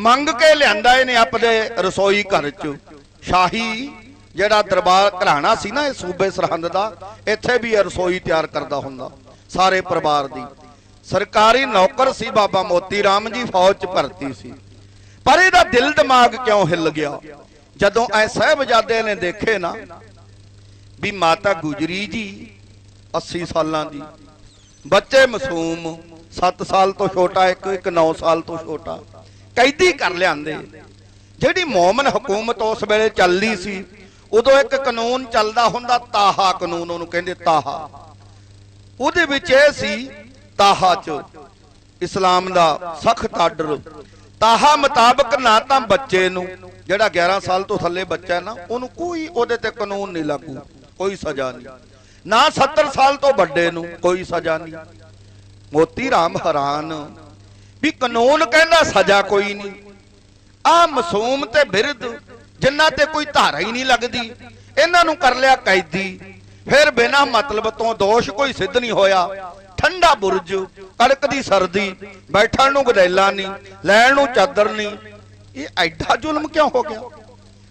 S1: ਮੰਗ ਕੇ ਲਿਆਂਦਾ ਇਹਨੇ ਆਪਣੇ ਰਸੋਈ ਘਰ ਚ। ਸ਼ਾਹੀ ਜਿਹੜਾ ਦਰਬਾਰ ਘਰਾਣਾ ਸੀ ਨਾ ਇਹ ਸੂਬੇ ਸਰਹੰਦ ਦਾ, ਇੱਥੇ ਵੀ ਇਹ ਰਸੋਈ ਤਿਆਰ ਕਰਦਾ ਹੁੰਦਾ, ਸਾਰੇ ਪਰਿਵਾਰ ਦੀ। ਸਰਕਾਰੀ ਨੌਕਰ ਸੀ ਬਾਬਾ ਮੋਤੀ ਰਾਮ ਜੀ, ਫੌਜ ਚ ਭਰਤੀ ਸੀ। ਪਰ ਇਹਦਾ ਦਿਲ ਦਿਮਾਗ ਕਿਉਂ ਹਿੱਲ ਗਿਆ? ਜਦੋਂ ਐ ਸਾਹਿਬਜ਼ਾਦੇ ਨੇ ਦੇਖੇ ਨਾ ਵੀ ਮਾਤਾ ਗੁਜਰੀ ਜੀ 80 ਸਾਲਾਂ ਦੀ, ਬੱਚੇ ਮਾਸੂਮ 7 ਸਾਲ ਤੋਂ ਛੋਟਾ, ਇੱਕ ਇੱਕ 9 ਸਾਲ ਤੋਂ ਛੋਟਾ, ਕੈਦੀ ਕਰ ਲਿਆਂਦੇ। ਜਿਹੜੀ ਮੌਮਨ ਹਕੂਮਤ ਉਸ ਵੇਲੇ ਚੱਲਦੀ ਸੀ ਉਦੋਂ ਇੱਕ ਕਾਨੂੰਨ ਚੱਲਦਾ ਹੁੰਦਾ, ਤਾਹਾ ਕਾਨੂੰਨ, ਉਹਨੂੰ ਕਹਿੰਦੇ ਤਾਹਾ। ਉਹਦੇ ਵਿੱਚ ਇਹ ਸੀ, ਤਾਹਾ ਚ ਇਸਲਾਮ ਦਾ ਸਖਤ ਆਰਡਰ। ਤਾਹਾ ਮੁਤਾਬਕ ਨਾ ਤਾਂ ਬੱਚੇ ਨੂੰ, ਜਿਹੜਾ 11 ਸਾਲ ਤੋਂ ਥੱਲੇ ਬੱਚਾ ਹੈ ਨਾ, ਉਹਨੂੰ ਕੋਈ ਉਹਦੇ ਤੇ ਕਾਨੂੰਨ ਨਹੀਂ ਲਾਗੂ, ਕੋਈ ਸਜ਼ਾ ਨਹੀਂ। ਨਾ 70 ਸਾਲ ਤੋਂ ਵੱਡੇ ਨੂੰ ਕੋਈ ਸਜ਼ਾ ਨਹੀਂ। ਮੋਤੀ ਰਾਮ ਹੈਰਾਨ, ਵੀ ਕਾਨੂੰਨ ਕਹਿੰਦਾ ਸਜ਼ਾ ਕੋਈ ਨਹੀਂ। ਆ ਮਾਸੂਮ ਤੇ ਬਿਰਧ ਜਿਨ੍ਹਾਂ ਤੇ ਕੋਈ ਧਾਰਾ ਹੀ ਨਹੀਂ ਲੱਗਦੀ, ਇਹਨਾਂ ਨੂੰ ਕਰ ਲਿਆ ਕੈਦੀ। ਫਿਰ ਬਿਨਾਂ ਮਤਲਬ ਤੋਂ ਦੋਸ਼ ਕੋਈ ਸਿੱਧ ਨਹੀਂ ਹੋਇਆ। ਠੰਡਾ ਬੁਰਜ ਕੜਕਦੀ ਸਰਦੀ, ਬੈਠਣ ਨੂੰ ਗਦੈਲਾ ਨਹੀਂ, ਲੈਣ ਨੂੰ ਚਾਦਰ ਨਹੀਂ। ਇਹ ਐਡਾ ਜ਼ੁਲਮ ਕਿਉਂ ਹੋ ਗਿਆ?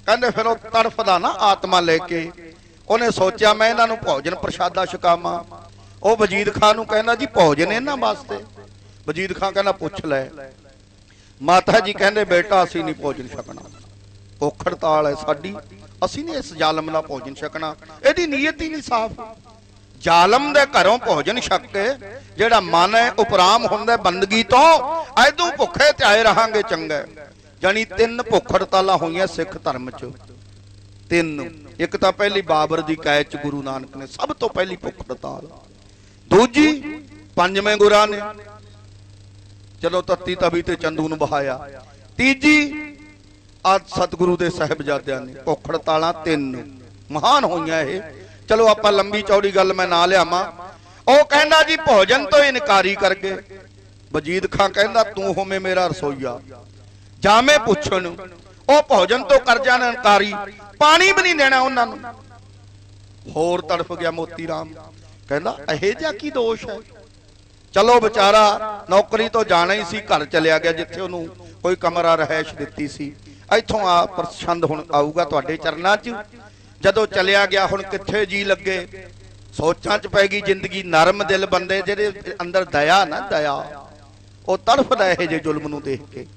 S1: ਕਹਿੰਦੇ ਫਿਰ ਉਹ ਤੜਫਦਾ ਨਾ ਆਤਮਾ ਲੈ ਕੇ। ਉਹਨੇ ਸੋਚਿਆ, ਮੈਂ ਇਹਨਾਂ ਨੂੰ ਭੋਜਨ ਪ੍ਰਸ਼ਾਦਾ ਛਕਾਵਾਂ। ਉਹ ਵਜੀਦ ਖਾਨ ਨੂੰ ਕਹਿੰਦਾ, ਜੀ, ਭੋਜਨ ਇਹਨਾਂ ਵਾਸਤੇ। ਵਜੀਦ ਖਾਨ ਕਹਿੰਦਾ, ਪੁੱਛ ਲੈ। ਮਾਤਾ ਜੀ ਕਹਿੰਦੇ, ਬੇਟਾ, ਅਸੀਂ ਨਹੀਂ ਭੋਜਨ ਛਕਣਾ। ਭੁੱਖ ਹੜਤਾਲ ਹੈ ਸਾਡੀ। ਅਸੀਂ ਨਹੀਂ ਇਸ ਜ਼ਾਲਮ ਦਾ ਭੋਜਨ ਛਕਣਾ। ਇਹਦੀ ਨੀਅਤ ਹੀ ਨਹੀਂ ਸਾਫ਼। ਜ਼ਾਲਮ ਦੇ ਘਰੋਂ ਭੋਜਨ ਛਕ ਕੇ ਜਿਹੜਾ ਮਨ ਹੈ ਉਪਰਾਮ ਹੁੰਦਾ ਬੰਦਗੀ ਤੋਂ, ਐਦੋਂ ਭੁੱਖੇ ਤੇ ਆਏ ਰਹਾਂਗੇ ਚੰਗਾ ਜਾਨੀ ਤਿੰਨ ਭੁੱਖ ਹੜਤਾਲਾਂ ਹੋਈਆਂ ਸਿੱਖ ਧਰਮ 'ਚ। ਤਿੰਨ। ਇੱਕ ਤਾਂ ਪਹਿਲੀ ਬਾਬਰ ਦੀ ਕੈਦ 'ਚ ਗੁਰੂ ਨਾਨਕ ਨੇ ਸਭ ਤੋਂ ਪਹਿਲੀ ਭੁੱਖ ਹੜਤਾਲ ਦੂਜੀ, ਪੰਜਵੇਂ ਗੁਰਾਂ ਨੇ। ਚਲੋ ਤੱਤੀ ਤਵੀ ਤੇ ਚੰਦੂ ਨੂੰ ਬਹਾਇਆ। ਤੀਜੀ ਅੱਜ ਸਤਿਗੁਰੂ ਦੇ ਸਹਿਬਜ਼ਾਦਿਆਂ ਨੇ ਔਖੜ ਤਾਲਾਂ ਤਿੰਨ ਮਹਾਨ ਹੋਈਆਂ ਇਹ। ਚਲੋ ਆਪਾਂ ਲੰਬੀ ਚੌੜੀ ਗੱਲ ਮੈਂ ਨਾ ਲਿਆਵਾਂ। ਉਹ ਕਹਿੰਦਾ ਜੀ ਭੋਜਨ ਤੋਂ ਇਨਕਾਰੀ ਕਰ ਗਏ ਵਜੀਦ ਖਾਂ ਕਹਿੰਦਾ, ਤੂੰ ਹੋਵੇਂ ਮੇਰਾ ਰਸੋਈਆ। ਜਾਵੇਂ ਪੁੱਛਣ। ਉਹ ਭੋਜਨ ਤੋਂ ਕਰ ਜਾਣ ਇਨਕਾਰੀ। ਪਾਣੀ ਵੀ ਨਹੀਂ ਦੇਣਾ ਉਹਨਾਂ ਨੂੰ। ਹੋਰ ਤੜਫ ਗਿਆ ਮੋਤੀ ਰਾਮ। ਕਹਿੰਦਾ, ਇਹ ਜਿਹਾ ਕੀ ਦੋਸ਼ ਹੈ? ਚਲੋ ਵਿਚਾਰਾ ਨੌਕਰੀ ਤੋਂ ਜਾਣਾ ਹੀ ਸੀ, ਘਰ ਚਲਿਆ ਗਿਆ ਜਿੱਥੇ ਉਹਨੂੰ ਕੋਈ ਕਮਰਾ ਰਹਿائش ਦਿੱਤੀ ਸੀ। ਇੱਥੋਂ ਆ ਪ੍ਰਸੰਦ ਹੁਣ ਆਊਗਾ ਤੁਹਾਡੇ ਚਰਨਾਂ 'ਚ। ਜਦੋਂ ਚਲਿਆ ਗਿਆ, ਹੁਣ ਕਿੱਥੇ ਜੀ ਲੱਗੇ? ਸੋਚਾਂ 'ਚ ਪੈ ਗਈ ਜ਼ਿੰਦਗੀ, ਨਰਮ ਦਿਲ ਬੰਦੇ ਜਿਹੜੇ ਅੰਦਰ ਦਇਆ ਨਾ, ਦਇਆ। ਉਹ ਤੜਫਦਾ ਇਹ ਜੇ ਜ਼ੁਲਮ ਨੂੰ ਦੇਖ ਕੇ।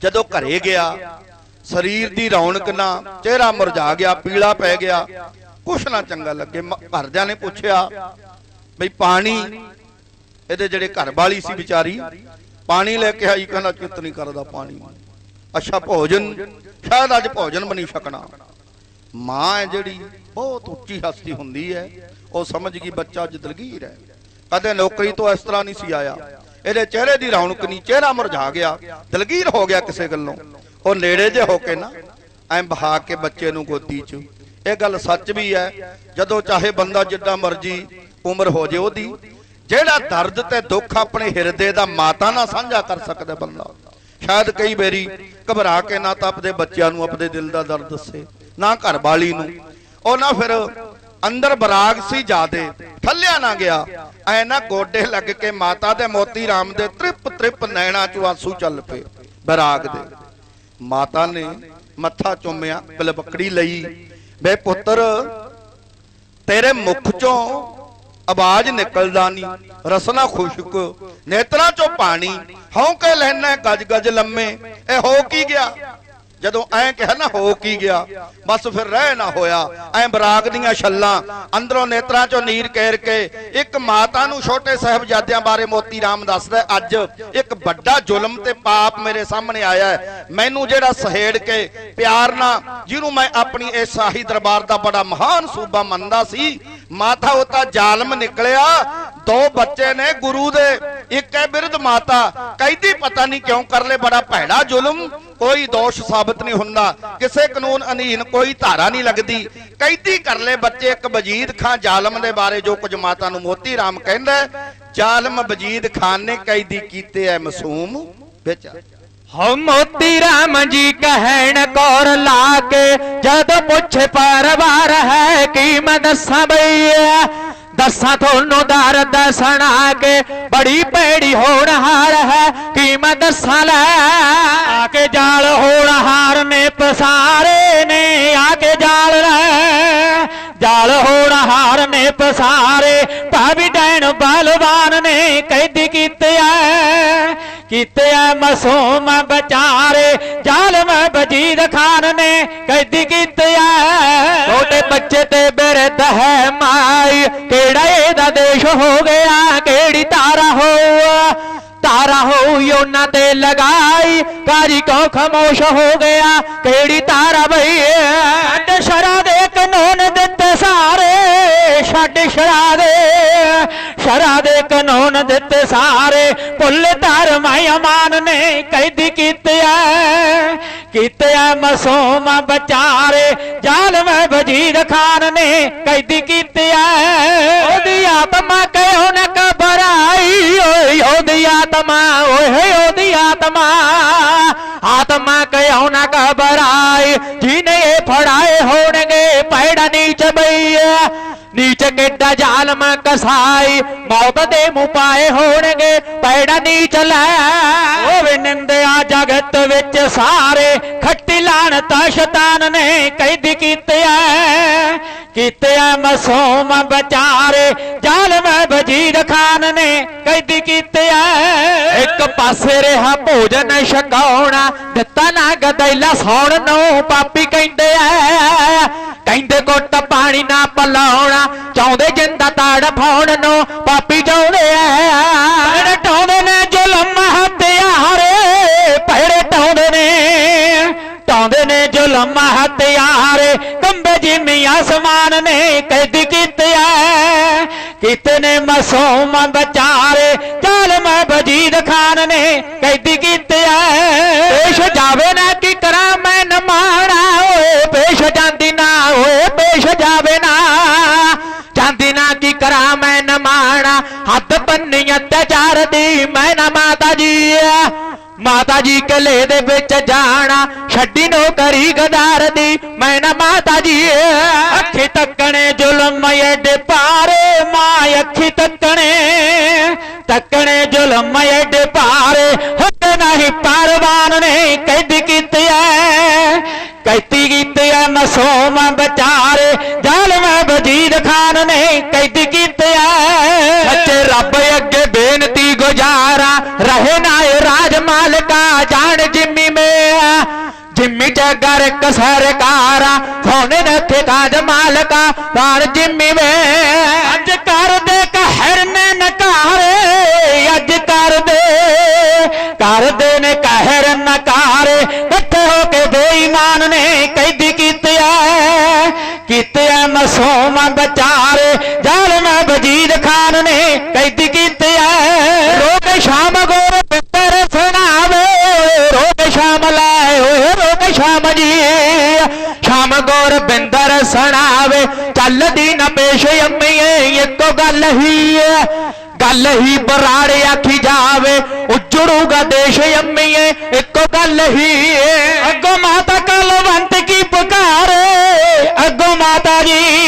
S1: ਜਦੋਂ ਘਰੇ ਗਿਆ, ਸਰੀਰ ਦੀ ਰੌਣਕ ਨਾ, ਚਿਹਰਾ ਮੁਰਝਾ ਗਿਆ, ਪੀਲਾ ਪੈ ਗਿਆ। ਕੁਛ ਨਾ ਚੰਗਾ ਲੱਗੇ। ਮ- ਘਰਦਿਆਂ ਨੇ ਪੁੱਛਿਆ, ਬਈ ਪਾਣੀ? ਇਹਦੇ ਜਿਹੜੇ ਘਰ ਵਾਲੀ ਸੀ ਵਿਚਾਰੀ, ਪਾਣੀ ਲੈ ਕੇ ਆਈ, ਕਹਿੰਦਾ, ਚਿੱਤ ਨਹੀਂ ਕਰਦਾ ਪਾਣੀ। ਅੱਛਾ ਭੋਜਨ, ਸ਼ਾਇਦ ਅੱਜ ਭੋਜਨ ਬਣੀ ਛਕਣਾ। ਮਾਂ ਹੈ ਜਿਹੜੀ, ਬਹੁਤ ਉੱਚੀ ਹਸਤੀ ਹੁੰਦੀ ਹੈ। ਉਹ ਸਮਝ ਗਈ ਬੱਚਾ ਅੱਜ ਦਲਗੀਰ ਹੈ। ਕਦੇ ਨੌਕਰੀ ਤੋਂ ਇਸ ਤਰ੍ਹਾਂ ਨਹੀਂ ਸੀ ਆਇਆ। ਇਹਦੇ ਚਿਹਰੇ ਦੀ ਰੌਣਕ ਨਹੀਂ ਚਿਹਰਾ ਮੁਰਝਾ ਗਿਆ। ਦਲਗੀਰ ਹੋ ਗਿਆ ਕਿਸੇ ਗੱਲੋਂ। ਉਹ ਨੇੜੇ ਜੇ ਹੋ ਕੇ ਨਾ, ਐਂ ਬਹਾ ਕੇ ਬੱਚੇ ਨੂੰ ਗੋਦੀ 'ਚ। ਇਹ ਗੱਲ ਸੱਚ ਵੀ ਹੈ। ਜਦੋਂ ਚਾਹੇ ਬੰਦਾ ਜਿੱਦਾਂ ਮਰਜ਼ੀ ਉਮਰ ਹੋ ਜੇ ਉਹਦੀ, ਜਿਹੜਾ ਦਰਦ ਤੇ ਦੁੱਖ ਆਪਣੇ ਹਿਰਦੇ ਦਾ ਮਾਤਾ ਨਾਲ ਸਾਂਝਾ ਕਰ ਸਕਦਾ ਬੰਦਾ। ਸ਼ਾਇਦ ਕਈ ਵਾਰੀ ਘਬਰਾ ਕੇ ਨਾ ਤਾਂ ਆਪਣੇ ਬੱਚਿਆਂ ਨੂੰ ਆਪਣੇ ਦਿਲ ਦਾ ਦਰਦ ਦੱਸੇ, ਨਾ ਘਰ ਵਾਲੀ ਨੂੰ। ਉਹ ਨਾ ਫਿਰ ਅੰਦਰ ਬਰਾਗ ਸੀ ਜਾਦੇ ਠੱਲਿਆ ਨਾ ਗਿਆ। ਐ ਨਾ ਗੋਡੇ ਲੱਗ ਕੇ ਮਾਤਾ ਦੇ ਮੋਤੀ ਰਾਮ ਦੇ ਤ੍ਰਿਪ ਤ੍ਰਿਪ ਨੈਣਾ ਚੋਂ ਆਂਸੂ ਚੱਲ ਪਏ ਬਰਾਗ ਦੇ। ਮਾਤਾ ਨੇ ਮੱਥਾ ਚੁੰਮਿਆ, ਬਿਲਬਕੜੀ ਲਈ ਬੇ ਪੁੱਤਰ, ਤੇਰੇ ਮੁਖ ਚੋਂ ਆਵਾਜ਼ ਨਿਕਲਦਾ ਨਹੀਂ ਰਸਨਾ ਖੁਸ਼ਕ, ਨੇਤਰਾਂ ਚੋਂ ਪਾਣੀ ਹੌਂਕੇ ਲੈਣਾ ਗਜ ਗਜ ਲੰਮੇ, ਇਹ ਹੋ ਕੀ ਗਿਆ? ਜਦੋਂ ਐਂ ਕਿਹਾ ਨਾ ਹੋ ਕੀ ਗਿਆ, ਬਸ ਫਿਰ ਰਹਿ ਨਾ ਹੋਇਆ, ਐਂ ਬਰਾਗ ਦੀਆਂ ਛੱਲਾਂ, ਅੰਦਰੋਂ ਨੇਤਰਾਂ ਚੋਂ ਨੀਰ ਕੇਰ ਕੇ, ਇੱਕ ਮਾਤਾ ਨੂੰ ਛੋਟੇ ਸਾਹਿਬਜ਼ਾਦਿਆਂ ਬਾਰੇ ਮੋਤੀ ਰਾਮ ਦੱਸਦਾ, ਅੱਜ ਇੱਕ ਵੱਡਾ ਜ਼ੁਲਮ ਤੇ ਪਾਪ ਮੇਰੇ ਸਾਹਮਣੇ ਆਇਆ ਮੈਨੂੰ ਜਿਹੜਾ ਸਹੇੜ ਕੇ ਪਿਆਰ ਨਾਲ, ਜਿਹਨੂੰ ਮੈਂ ਆਪਣੀ ਇਹ ਸ਼ਾਹੀ ਦਰਬਾਰ ਦਾ ਬੜਾ ਮਹਾਨ ਸੂਬਾ ਮੰਨਦਾ ਸੀ ਮਾਤਾ ਉਹ ਤਾਂ ਜ਼ਾਲਮ ਨਿਕਲਿਆ। ਦੋ ਬੱਚੇ ਨੇ ਗੁਰੂ ਦੇ। ਇੱਕ ਹੈ ਬਿਰਧ ਮਾਤਾ। ਕਹਿੰਦੀ ਪਤਾ ਨਹੀਂ ਕਿਉਂ ਕਰ ਲੈ ਬੜਾ ਭੈੜਾ ਜ਼ੁਲਮ। ਕੋਈ ਦੋਸ਼ ਸਾਬਤ ਨਹੀਂ ਹੁੰਦਾ। ਕਿਸੇ ਕਾਨੂੰਨ ਅਧੀਨ ਕੋਈ ਧਾਰਾ ਨਹੀਂ ਲੱਗਦੀ। ਕਹਿੰਦੀ ਕਰ ਲੈ ਬੱਚੇ ਇੱਕ ਵਜੀਦ ਖਾਂ ਜ਼ਾਲਮ ਦੇ ਬਾਰੇ ਜੋ ਕੁਝ ਮਾਤਾ ਨੂੰ ਮੋਤੀ ਰਾਮ ਕਹਿੰਦਾ ਜ਼ਾਲਮ ਵਜੀਦ ਖਾਨ ਨੇ ਕੈਦੀ ਕੀਤੇ ਐ ਮਾਸੂਮ। ਵਿੱਚ
S2: ਹੋ ਮੋਤੀ ਰਾਮ ਜੀ ਕਹਿਣ ਕੌਰ ਲਾ ਕੇ, ਜਦ ਪੁੱਛ ਪਰਵਾਰ ਹੈ ਕੀ ਮੈਂ ਦੱਸਾਂ ਬਈ ਦੱਸਾਂ ਤੁਹਾਨੂੰ ਦਰ ਸੁਣਾ ਕੇ, ਬੜੀ ਭੈੜੀ ਹੋਣਹਾਰ ਹੈ, ਕੀ ਮੈਂ ਦੱਸਾਂ ਲੈ? ਆ ਕੇ ਜਾਲ ਹੋਣ ਹਾਰ ਨੇ ਪਸਾਰੇ ਨੇ, ਆ ਕੇ ਜਾਲ ਲੈ। ਜਾਲ ਹੋਣ ਹਾਰ ਨੇ ਪਸਾਰੇ, ਭਾਵੀ ਡੈਣ ਬਲਵਾਨ ਨੇ, ਕੈਦੀ ਕੀਤੇ ਆ ਕੀਤੇ ਐ ਮਾਸੂਮ ਬਚਾਰੇ ਜ਼ਾਲਮ ਵਜੀਦ ਖਾਨ ਨੇ ਕੈਦੀ ਕੀਤੇ ਐ ਛੋਟੇ ਬੱਚੇ ਤੇ ਬਿਰਧ ਹੈ ਮਾਈ, ਕਿਹੜਾ ਇਹਦਾ ਦੇਸ਼ ਹੋ ਗਿਆ, ਕਿਹੜੀ ਤਾਰਾ ਹੋਆ ਤਾਰਾ ਹੋਈ ਉਹਨਾਂ ਤੇ ਲਗਾਈ, ਕਾਰੀ ਕੋ ਖਮੋਸ਼ ਹੋ ਗਿਆ, ਕਿਹੜੀ ਤਾਰਾ ਬਈ ਕਾਨੂੰਨ ਦਿੱਤੇ ਸਾਰੇ, ਭੁੱਲ ਧਰਮ ਅਮਾਨ ਨੇ ਕੈਦੀ ਕੀਤੇ ਐ ਕੀਤੇ ਬਚਾਰੇ ਜ਼ਾਲਮ ਵਜੀਦ ਖਾਨ ਨੇ ਕੈਦੀ ਕੀਤੇ ਉਹਦੀ ਆਤਮਾ ਕਿਉਂ ਨਾ ਘਬਰਾਈ? ਓਏ, ਉਹਦੀ ਆਤਮਾ, ਓਏ, ਉਹਦੀ ਆਤਮਾ। ਆਤਮਾ ਕਿਉਂ ਨਾ ਘਬਰਾਈ? ਜਿਹਨੇ ਫੜਾਏ ਹੋਣਗੇ ਪੈੜਾ ਨੀਚ ਬਈਆ ਨੀਚ ਕਿੱਡਾ ਜ਼ਾਲਮ ਕਸਾਈ, ਮੌਤ ਦੇ ਮੂੰਹ ਹੋਣਗੇ, ਪੈੜਾ ਨੀਚ ਲੈ। ਹੋਵੇ ਨਿੰਦਿਆ ਜਗਤ ਵਿੱਚ ਸਾਰੇ, ਖੱਟੀ ਲਾਣਤ ਸ਼ੈਤਾਨ ਨੇ ਕੈਦ ਕੀਤੇ ਐ ਕੀਤੇ ਬਚਾਰੇ ਜ਼ਾਲਮ ਵਜੀਦ ਖਾਨ ਨੇ ਕੈਦ ਕੀਤੇ ਪਾਸੇ ਰਿਹਾ ਭੋਜਨ ਛਕਾਉਣਾ, ਦਿੱਤਾ ਨਾ ਗਦੈਲਾ ਸੌਣ ਨੂੰ, ਪਾਪੀ ਕਹਿੰਦੇ ਐ ਕਹਿੰਦੇ ਗੁੱਟ ਪਾਣੀ ਨਾ ਪਲਾਉਣਾ, ਚਾਹੁੰਦੇ ਜਿੰਦਾ ਤਾੜ ਫਾਉਣ ਨੂੰ, ਪਾਪੀ ਚਾਹੁੰਦੇ ਐ ਪੈੜ ਨੇ ਜ਼ੁਲਮ ਹੱਤਿਆਰੇ ਪੈੜ ਟਾਉਂਦੇ ਨੇ ਟਾਉਂਦੇ ਨੇ ਜ਼ੁਲਮ ਹੱਤਿਆਰੇ ਕੰਬੇ ਜਿਮੀ ਆਸਮਾਨ ਨੇ, ਕੈਦ ਕੀਤੇ ਐ ਕੀਤੇ ਨੇ ਮਾਸੂਮ ਬਚਾਰੇ ਜ਼ਾਲਮ ਖਾਨ ਨੇ ਕੈਦੀ ਕੀਤੇ ਪੇਸ਼ ਜਾਵੇ ਨਾ ਕੀ ਕਰਾਂ ਮੈਂ ਨਮਾਣਾ ਓਏ। ਪੇਸ਼ ਜਾਂਦੀ ਨਾ ਓਏ, ਪੇਸ਼ ਜਾਵੇ ਨਾ। ਜਾਂਦੀ ਨਾ ਕੀ ਕਰਾਂ ਮੈਂ ਨਮਾਣਾ। ਹੱਦ ਪੰਨੀ ਅਤਿਆਚਾਰ ਦੀ ਮੈਂ ਨਾ ਮਾਤਾ ਜੀ ਮਾਤਾ ਜੀ ਕਲੇ ਦੇ ਵਿੱਚ ਜਾਣਾ, ਛੱਡੀ ਨੋ ਕਰੀ ਗਦਾਰ ਦੀ ਮੈਂ ਨਾ ਮਾਤਾ ਜੀ ਅੱਖੀ ਤੱਕਣੇ ਜ਼ੁਲਮ ਐਡੇ ਪਾਰੇ ਮਾਂ ਅੱਖੀ ਤੱਕਣੇ। ਤੱਕਣੇ ਜ਼ੁਲਮ ਐਡੇ ਪਾਰੇ ਹੁੰਦੇ ਨਹੀਂ ਪਰਵਾਨ ਨੇ ਕੈਦ ਕੀਤੇ ਕੈਦੀ ਕੀਤੇ ਐ ਮਾਸੂਮ ਜ਼ਾਲਮ ਵਜੀਦ ਖਾਨ ਨੇ ਕੈਦ ਕੀਤੇ ਸੱਚੇ ਰੱਬ ਅੱਗੇ ਬੇਨਤੀ ਗੁਜ਼ਾਰਾ, ਰਹੇ ਨਾ ਰਾਜ ਮਾਲਕਾ, ਜਾਣ ਜਿੰਮੀ ਮੇ ਜਿੰਮੀ ਜਗਰ ਇੱਕ ਸਰਕਾਰਾ ਸੋਨੇ ਕਾਜ ਮਾਲਕਾ ਬਾਣ ਜਿੰਮੀ ਵੇ ਬੰਬ ਚਾਰ। ਜਾਲਮ ਵਜੀਦ ਖਾਨ ਨੇ ਕੈਦੀ ਕੀਤੇ ਐ ਰੋਕੇ ਸ਼ਾਮ ਗੋਰ ਪਿੱਪਰ ਸੁਣਾਵੇ। ਰੋਕੇ ਸ਼ਾਮ ਲਾਏ ਓਏ ਰੋਕੇ ਸ਼ਾਮ ਜੀ ਸ਼ਾਮ ਗੋਰ ਬਿੰਦਰ ਸੁਣਾਵੇ। ਚੱਲਦੀ ਨਾ ਪੇਸ਼ ਅੰਮੀਏ, ਇੱਕੋ ਗੱਲ ਹੀ ਹੈ ਗੱਲ ਹੀ ਬਰਾੜ ਆਖੀ ਜਾਵੇ। ਉਜੜੂਗਾ ਦੇਸ਼ ਅੰਮੀਏ, ਇੱਕੋ ਗੱਲ ਹੀ ਅੱਗੋ ਮਾਤਾ ਕਲਵੰਤ ਕੀ ਪੁਕਾਰ। ਅੱਗੋ ਮਾਤਾ ਜੀ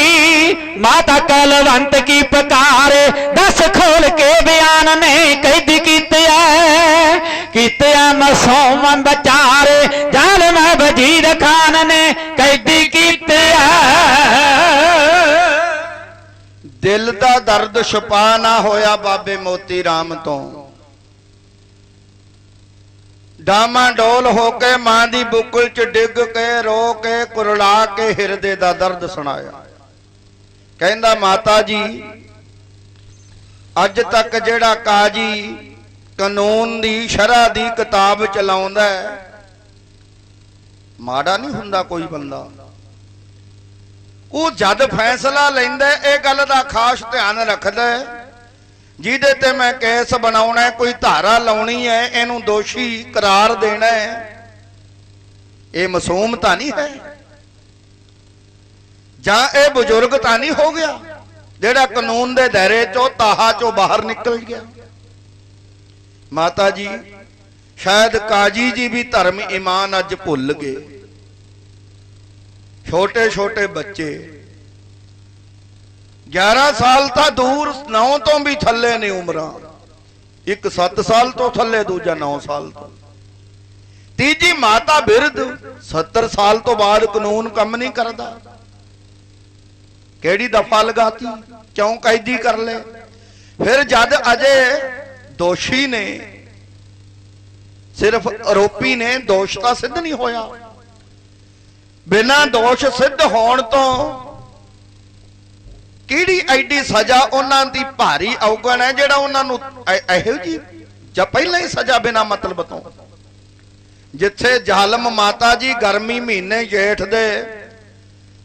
S2: ਮਾਤਾ ਕਲਵੰਤ ਕੀ ਪਕਾਰ ਦੱਸ ਖੋਲ ਕੇ ਬਿਆਨ ਨੇ ਕੈਦੀ ਕੀਤਿਆ। ਕੀਤਿਆ ਮਸੋਮਨ ਬਚਾਰੇ ਜ਼ਾਲਮ ਵਜੀਰ ਖਾਨ ਨੇ ਕੈਦੀ ਕੀਤਿਆ।
S1: ਦਿਲ ਦਾ ਦਰਦ ਛੁਪਾ ਨਾ ਹੋਇਆ ਬਾਬੇ ਮੋਤੀ RAM ਤੋਂ। ਡਾਮਾ ਡੋਲ ਹੋ ਕੇ ਮਾਂ ਦੀ ਬੁੱਕਲ ਚ ਡਿੱਗ ਕੇ ਰੋ ਕੇ ਕੁਰਲਾ ਕੇ ਹਿਰਦੇ ਦਾ ਦਰਦ ਸੁਣਾਇਆ। ਕਹਿੰਦਾ ਮਾਤਾ ਜੀ, ਅੱਜ ਤੱਕ ਜਿਹੜਾ ਕਾਜੀ ਕਾਨੂੰਨ ਦੀ ਸ਼ਰ੍ਹਾ ਦੀ ਕਿਤਾਬ ਚਲਾਉਂਦਾ ਹੈ, ਮਾੜਾ ਨਹੀਂ ਹੁੰਦਾ ਕੋਈ ਬੰਦਾ। ਉਹ ਜਦ ਫੈਸਲਾ ਲੈਂਦਾ ਇਹ ਗੱਲ ਦਾ ਖਾਸ ਧਿਆਨ ਰੱਖਦਾ ਜਿਹਦੇ ਤੇ ਮੈਂ ਕੇਸ ਬਣਾਉਣਾ ਕੋਈ ਧਾਰਾ ਲਾਉਣੀ ਹੈ, ਇਹਨੂੰ ਦੋਸ਼ੀ ਕਰਾਰ ਦੇਣਾ ਹੈ। ਇਹ ਮਾਸੂਮ ਤਾਂ ਨਹੀਂ ਹੈ। ਜਾਂ ਇਹ ਬਜ਼ੁਰਗ ਤਾਂ ਨਹੀਂ ਹੋ ਗਿਆ ਜਿਹੜਾ ਕਾਨੂੰਨ ਦੇ ਦਾਇਰੇ ਚੋਂ ਤਾਹਾ ਚੋਂ ਬਾਹਰ ਨਿਕਲ ਗਿਆ। ਮਾਤਾ ਜੀ, ਸ਼ਾਇਦ ਕਾਜੀ ਜੀ ਵੀ ਧਰਮ ਇਮਾਨ ਅੱਜ ਭੁੱਲ ਗਏ। ਛੋਟੇ ਛੋਟੇ ਬੱਚੇ 11 ਸਾਲ ਤਾਂ ਦੂਰ 9 ਤੋਂ ਵੀ ਥੱਲੇ ਨੇ ਉਮਰਾਂ। ਇੱਕ 7 ਸਾਲ ਤੋਂ ਥੱਲੇ, ਦੂਜਾ 9 ਸਾਲ ਤੋਂ। ਤੀਜੀ ਮਾਤਾ ਬਿਰਧ 70 ਸਾਲ ਤੋਂ ਬਾਅਦ ਕਾਨੂੰਨ ਕੰਮ ਨਹੀਂ ਕਰਦਾ। ਕਿਹੜੀ ਦਫਾ ਲਗਾਤੀ ਕਿਉਂ ਕੈਦੀ ਕਰ ਲਏ? ਫਿਰ ਜਦ ਅਜੇ ਦੋਸ਼ੀ ਨੇ, ਸਿਰਫ ਆਰੋਪੀ ਨੇ, ਦੋਸ਼ ਤਾਂ ਸਿੱਧ ਨਹੀਂ ਹੋਇਆ। ਬਿਨਾਂ ਦੋਸ਼ ਸਿੱਧ ਹੋਣ ਤੋਂ ਕਿਹੜੀ ਐਡੀ ਸਜ਼ਾ ਉਹਨਾਂ ਦੀ ਭਾਰੀ ਔਗਣ ਹੈ ਜਿਹੜਾ ਉਹਨਾਂ ਨੂੰ ਇਹੋ ਜੀ ਜਾਂ ਪਹਿਲਾਂ ਹੀ ਸਜ਼ਾ ਬਿਨਾਂ ਮਤਲਬ ਤੋਂ? ਜਿੱਥੇ ਜ਼ਾਲਮ ਮਾਤਾ ਜੀ ਗਰਮੀ ਮਹੀਨੇ ਜੇਠ ਦੇ